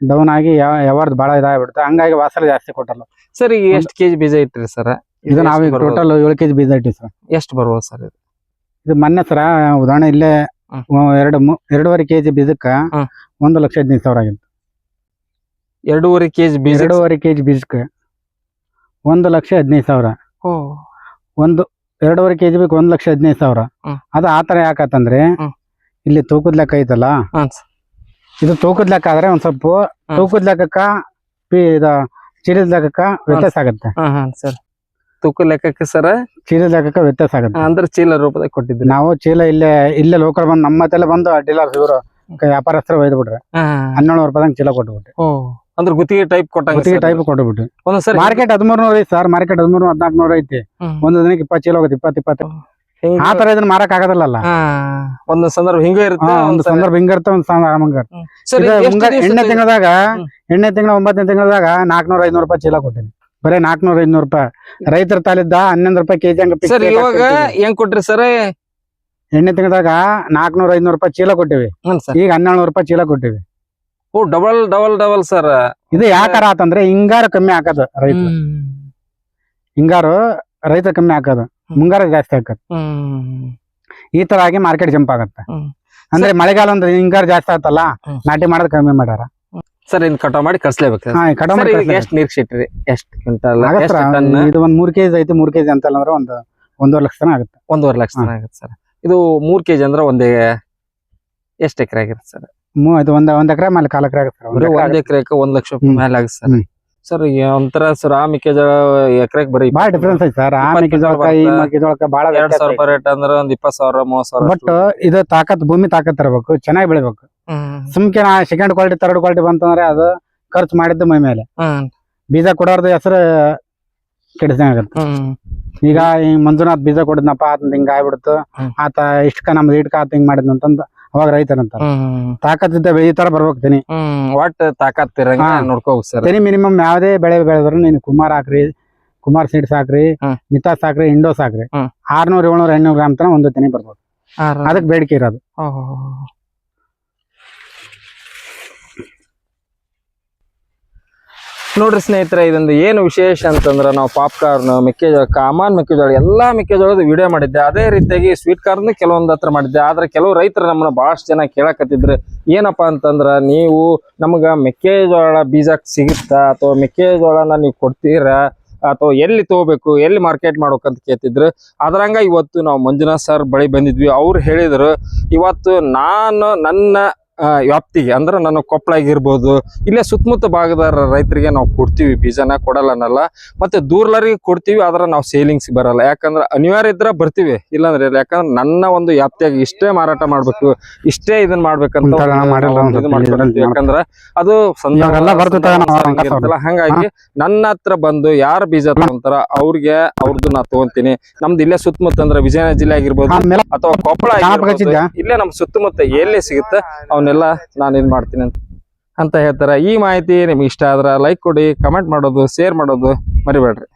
ಡೌನ್ ಆಗಿ ಯಾವ್ದು ಬಹಳ ಇದಾಗ್ಬಿಡುತ್ತೆ ಹಂಗಾಗಿ ವಾಸರ ಜಾಸ್ತಿ ಕೊಟ್ಟಲ್ಲ. ಸರ್ ಈಗ ಎಷ್ಟು ಕೆಜಿ ಬೀಜ ಇಟ್ಟಿರಿ ಸರ್ ಇದು ನಾವೀಗ ಟೋಟಲ್ ಏಳು ಕೆಜಿ ಬೀಜ ಇಟ್ಟಿವಿ ಸರ್ ಎಷ್ಟು ಬರ್ಬೋದು ಸರ್ ಇದು? ಇದು ಮೊನ್ನೆ ಸರ ಉದಾಹರಣೆ ಇಲ್ಲೇ ಎರಡು ಎರಡೂವರೆ ಕೆಜಿ ಬೀಜಕ್ಕ. ಒಂದು ಲಕ್ಷ ಹದಿನೈದು ಸಾವಿರ ಆಗಿತ್ತು. ಎರಡೂವರೆ ಕೆಜಿ ಬೀಜ ಎರಡೂವರೆ ಕೆಜಿ ಬೀಜಕ್ಕೆ ಒಂದು ಲಕ್ಷ ಹದಿನೈದು ಸಾವಿರ. ಒಂದು ಎರಡೂವರೆ ಕೆಜಿ ಬೇಕು ಒಂದ್ ಲಕ್ಷ ಹದಿನೈದು ಸಾವಿರ. ಹ್ಮ್. ಅದು ಆತರ ಯಾಕತ್ತಂದ್ರೆ ಹ್ಮ್. ಇಲ್ಲಿ ತೂಕದ ಲೆಕ್ಕ ಐತಲ್ಲ? ಹಾಂ ಸರ್. ಇದು ತೂಕದ ಲೆಕ್ಕ ಆದ್ರೆ ಒಂದ್ ಸ್ವಲ್ಪ ತೂಕದ ಲೆಕ್ಕ ಪಿ ಇದ ಚೀಲದ ಲೆಕ್ಕ ವ್ಯತ್ಯಾಸ ಆಗತ್ತೆ. ತೂಕದ ಲೆಕ್ಕ ಸರ್. ತೂಕ ಲೆಕ್ಕಕ್ಕೆ ಸರ ಚೀಲದ ಲೆಕ್ಕ ವ್ಯತ್ಯಾಸ ಆಗುತ್ತೆ. ಅಂದ್ರೆ ಚೀಲ ರೂಪದಾಗ ಕೊಟ್ಟಿದ್ರಿ ನಾವು ಚೀಲ ಇಲ್ಲೇ ಇಲ್ಲೇ ಲೋಕಲ್ ಬಂದು ನಮ್ಮ ತಲೆ ಬಂದು ಡೀಲರ್ಸ್ ಇವರು ವ್ಯಾಪಾರಸ್ಥರು ಒಯ್ದು ಬಿಟ್ರೆ ಹಾ ಹನ್ನೆರಡು ರೂಪಾಯಿ ಚೀಲ ಕೊಟ್ಬಿಟ್ಟು ಓ. ಅಂದ್ರೆ ಗುತ್ತಿಗೆ ಟೈಪ್ ಕೊಟ್ಟ ಗುತ್ತಿಗೆ ಟೈಪ್ ಕೊಟ್ಟಬಿಟ್ಟು ಮಾರ್ಕೆಟ್ ಹದಿಮೂರು ನೂರ ಐತಿ ಸರ್ ಮಾರ್ಕೆಟ್ ಹದಿಮೂರು ಹದಿನಾಲ್ಕು ನೂರ ಐತಿ ಒಂದು ದಿನಕ್ಕೆ ಇಪ್ಪತ್ತು ಚೀಲ ಹೋಗುತ್ತೆ ಇಪ್ಪತ್ತು ಇಪ್ಪತ್ತು. ಆ ತರ ಇದನ್ನ ಮಾರಕ್ ಆಗೋದಿಲ್ಲ ಒಂದ್ ಸಂದರ್ಭ ಹಿಂಗ ಇರುತ್ತೆ ಒಂದು ಸಂದರ್ಭ ಹಿಂಗ ಒಂದು ಸಂದರ್ಭ ಹಂಗ ಎಣ್ಣೆ? ತಿಂಗಳದಾಗ ಎಣ್ಣೆ ತಿಂಗಳ ಒಂಬತ್ತನೇ ತಿಂಗಳದಾಗ ನಾಲ್ಕನೂರ ಐನೂರು ರೂಪಾಯಿ ಚೀಲ ಕೊಟ್ಟಿನಿ. ಬರೀ ನಾಲ್ಕನೂರ ಐನೂರು ರೂಪಾಯಿ. ರೈತರ ತಾಲಿದ್ದ ಹನ್ನೊಂದು ರೂಪಾಯಿ ಕೆಜಿ ಹಂಗ ಸರ್ ಇವಾಗ. ಹೆಂಗ್ ಕೊಟ್ರಿ ಸರ್? ಎಣ್ಣೆ ತಿಂಗಳದಾಗ ನಾಲ್ಕನೂರ ಐನೂರು ರೂಪಾಯಿ ಚೀಲ ಕೊಟ್ಟಿವಿ. ಈಗ ಹನ್ನೆರಡು ರೂಪಾಯಿ ಚೀಲ ಕೊಟ್ಟಿವಿ. ಓ ಡಬಲ್ ಡಬಲ್ ಡಬಲ್ ಸರ್ ಇದು ಯಾಕಾರ ಆತಂದ್ರೆ ಹಿಂಗಾರು ಕಮ್ಮಿ ಹಾಕದ ರೈತ ಹಿಂಗಾರು ರೈತ ಕಮ್ಮಿ ಹಾಕದ. ಮುಂಗಾರು ಜಾಸ್ತಿ ಹಾಕದ್. ಈ ತರ ಆಗಿ ಮಾರ್ಕೆಟ್ ಜಂಪ್ ಆಗತ್ತೆ. ಅಂದ್ರೆ ಮಳೆಗಾಲ ಅಂದ್ರೆ ಹಿಂಗಾರು ಜಾಸ್ತಿ ಆತಲ್ಲ ನಾಟಿ ಮಾಡದ್ ಕಮ್ಮಿ ಮಾಡ್ಯಾರ. ಸರ್ ಇನ್ ಕಟಾವ್ ಮಾಡಿ ಕಳ್ಸಲೇಬೇಕು ಹಾ ಕಡಿಮೆ ಸರ್ ಇದಕ್ಕೆ ಎಷ್ಟು ಕ್ವಿಂಟಲ್ ಇದು ಒಂದ್ ಮೂರ್ ಕೆಜಿ ಐತಿ ಮೂರ್ ಕೆಜಿ ಅಂತಲ್ಲ ಅಂದ್ರೆ ಒಂದು ಒಂದೂವರೆ ಲಕ್ಷ ತನ ಆಗುತ್ತೆ. ಒಂದೂವರೆ ಲಕ್ಷ ತನ ಆಗುತ್ತೆ ಸರ್ ಇದು ಮೂರ್ ಕೆಜಿ ಅಂದ್ರೆ ಒಂದೇ ಎಷ್ಟು ಎಕರೆ ಆಗಿರುತ್ತೆ ಸರ್ ಮೂ ಇದು ಒಂದ್ ಒಂದ್ ಎಕರೆ ಮೇಲೆ ಕಾಲ್ ಎಕರೆ ಆಗುತ್ತೆ ಬರೀ ಒಂದ್ ಎಕರೆಕ ಒಂದ್ ಲಕ್ಷ ರೂಪಾಯಿ. ಮೇಲೆ ಆಗುತ್ತೆ ಸರ್. ಹ್ಮ್. ಸರ್ ಒಂಥರ ಸರ್ ಆ ಮೆಕ್ಕೆಜೋಳ ಎಕರೆಗೆ ಬರೀ ಬಾಳ ಡಿಫ್ರೆನ್ಸ್ ಐತಿ ಸರ್. ಆ ಇಪ್ಪತ್ತು ಮೆಕ್ಕೆಜೋಳಕ್ಕ ಈ ಬರುತ್ತೆ. ಮೆಕ್ಕೆಜೋಳಕ್ಕ ಬಾಳ ಎರಡ್ ಸಾವಿರ ರೂಪಾಯಿ ರೇಟ್ ಅಂದ್ರೆ ಒಂದ್ ಇಪ್ಪತ್ ಸಾವಿರ ಮೂವತ್ ಸಾವಿರ ಬಟ್ ಇದು ತಾಕತ್ ಭೂಮಿ ತಾಕತ್ ಇರಬೇಕು ಚೆನ್ನಾಗಿ ಬೆಳಿಬೇಕು. ಸುಮ್ಕೆ ನಾ ಸೆಕೆಂಡ್ ಕ್ವಾಲಿಟಿ ಥರ್ಡ್ ಕ್ವಾಲಿಟಿ ಬಂತಂದ್ರೆ ಅದು ಖರ್ಚು ಮಾಡಿದ್ದು ಮೈ ಮೇಲೆ. ಹ್ಮ್. ಬೀಜ ಕೊಡೋರ್ದು ಹೆಸರು ಹ್ಮ್. ಈಗ ಈ ಮಂಜುನಾಥ್ ಬೀಜ ಕೊಡಿದ್ನಪ್ಪ ಆತ ಹಿಂಗ್ ಆಗ್ಬಿಡ್ತು. ಹ್ಮ್. ಆತ ಇಷ್ಟಕ ನಮ್ದು ಇಟ್ಕ ಆತ ಹಿಂಗ್ ಮಾಡಿದ್ನ ಅಂತಂದ ಅವಾಗ ರೈತನಂತ ತಾಕತ್ತಿದ್ದ ತಾಕತ್ ಇದ್ದ ಬೆಳಿ ತರ ಬರ್ಬೇಕು ತೆನಿ. ಒಟ್ಟ ತಾಕತ್ ಇರಂಗ. ನೋಡ್ಕೋಬೇಕು ಸರ್. ತೆನಿ ಮಿನಿಮಮ್ ಯಾವ್ದೇ ಬೆಳೆ ಬೆಳೆದ್ರು ನೀನು ಕುಮಾರ್ ಹಾಕ್ರಿ ಕುಮಾರ್ ಸೀಡ್ ಹಾಕ್ರಿ ಮಿತಾ ಸಾಕ್ರಿ ಹಾಕ್ರಿ ಇಂಡೋಸ್ ಹಾಕ್ರಿ ಹ್ಮ್. ಆರ್ನೂರ್ ಏಳ್ನೂರ್ ಐನೂರ್ ಗ್ರಾಮ್ ತನ ಒಂದು ತೆನಿ ಬರ್ಬೋದು. ಅದಕ್ಕೆ ಬೇಡಿಕೆ ಇರೋದು. ನೋಡ್ರಿ ಸ್ನೇಹಿತರೆ, ಇದೊಂದು ಏನು ವಿಶೇಷ ಅಂತಂದ್ರೆ ನಾವು ಪಾಪ್ಕಾರ್ನ್ ಮೆಕ್ಕೆಜೋಳ ಕಾಮನ್ ಮೆಕ್ಕೆಜೋಳ, ಎಲ್ಲಾ ಮೆಕ್ಕೆಜೋಳದ ವಿಡಿಯೋ ಮಾಡಿದ್ದೆ. ಅದೇ ರೀತಿಯಾಗಿ ಸ್ವೀಟ್ ಕಾರ್ನ್ ಕೆಲವೊಂದು ಹತ್ರ ಮಾಡಿದ್ದೆ. ಆದ್ರೆ ಕೆಲವು ರೈತರು ನಮ್ಮನ್ನ ಬಹಳಷ್ಟು ಜನ ಕೇಳಕತ್ತಿದ್ರು, ಏನಪ್ಪಾ ಅಂತಂದ್ರೆ ನೀವು ನಮಗೆ ಮೆಕ್ಕೆಜೋಳ ಬೀಜ ಸಿಗುತ್ತಾ? ಅಥವಾ ಮೆಕ್ಕೆಜೋಳನ ನೀವು ಕೊಡ್ತೀರಾ? ಅಥವಾ ಎಲ್ಲಿ ತಗೋಬೇಕು? ಎಲ್ಲಿ ಮಾರ್ಕೆಟ್ ಮಾಡ್ಬೇಕಂತ ಕೇಳ್ತಿದ್ರು. ಅದರಂಗ ಇವತ್ತು ನಾವು ಮಂಜುನಾಥ್ ಸರ್ ಬಳಿ ಬಂದಿದ್ವಿ. ಅವ್ರು ಹೇಳಿದ್ರು, ಇವತ್ತು ನಾನು ನನ್ನ ವ್ಯಾಪ್ತಿಗೆ ಅಂದ್ರೆ ನಾನು ಕೊಪ್ಪಳ ಆಗಿರ್ಬೋದು ಇಲ್ಲೇ ಸುತ್ತಮುತ್ತ ಭಾಗದ ರೈತರಿಗೆ ನಾವು ಕೊಡ್ತೀವಿ ಬೀಜನ ಕೊಡಲ್ಲ ಅನ್ನಲ್ಲ. ಮತ್ತೆ ದೂರ್ಲರಿಗೆ ಕೊಡ್ತೀವಿ ಆದ್ರೆ ನಾವು ಸೇಲಿಂಗ್ಸ್ ಬರಲ್ಲ. ಯಾಕಂದ್ರೆ ಅನಿವಾರ್ಯ ಇದ್ರೆ ಬರ್ತೀವಿ ಇಲ್ಲಾಂದ್ರೆ ಇಲ್ಲ. ಯಾಕಂದ್ರೆ ನನ್ನ ಒಂದು ವ್ಯಾಪ್ತಿಯಾಗಿ ಇಷ್ಟೇ ಮಾರಾಟ ಮಾಡ್ಬೇಕು ಇಷ್ಟೇ ಇದನ್ನ ಮಾಡ್ಬೇಕಂತ. ಯಾಕಂದ್ರೆ ಅದು. ಹಂಗಾಗಿ ನನ್ನ ಹತ್ರ ಬಂದು ಯಾರು ಬೀಜ ತಗೊಂತಾರ ಅವ್ರಿಗೆ ಅವ್ರದ್ದು ನಾ ತಗೊಂತೀನಿ. ನಮ್ದು ಇಲ್ಲೇ ಸುತ್ತಮುತ್ತ ಅಂದ್ರೆ ವಿಜಯನಗರ ಜಿಲ್ಲೆ ಆಗಿರ್ಬೋದು ಅಥವಾ ಕೊಪ್ಪಳ ಇಲ್ಲೇ ನಮ್ ಸುತ್ತಮುತ್ತ ಎಲ್ಲೇ ಸಿಗುತ್ತೆ ಅವನ್ನೆಲ್ಲ ನಾನು ಏನು ಮಾಡ್ತೀನಿ ಅಂತ ಅಂತ ಹೇಳ್ತಾರೆ. ಈ ಮಾಹಿತಿ ನಿಮ್ಗೆ ಇಷ್ಟ ಆದ್ರೆ ಲೈಕ್ ಕೊಡಿ ಕಮೆಂಟ್ ಮಾಡೋದು ಶೇರ್ ಮಾಡೋದು ಮರಿಬೇಡ್ರಿ.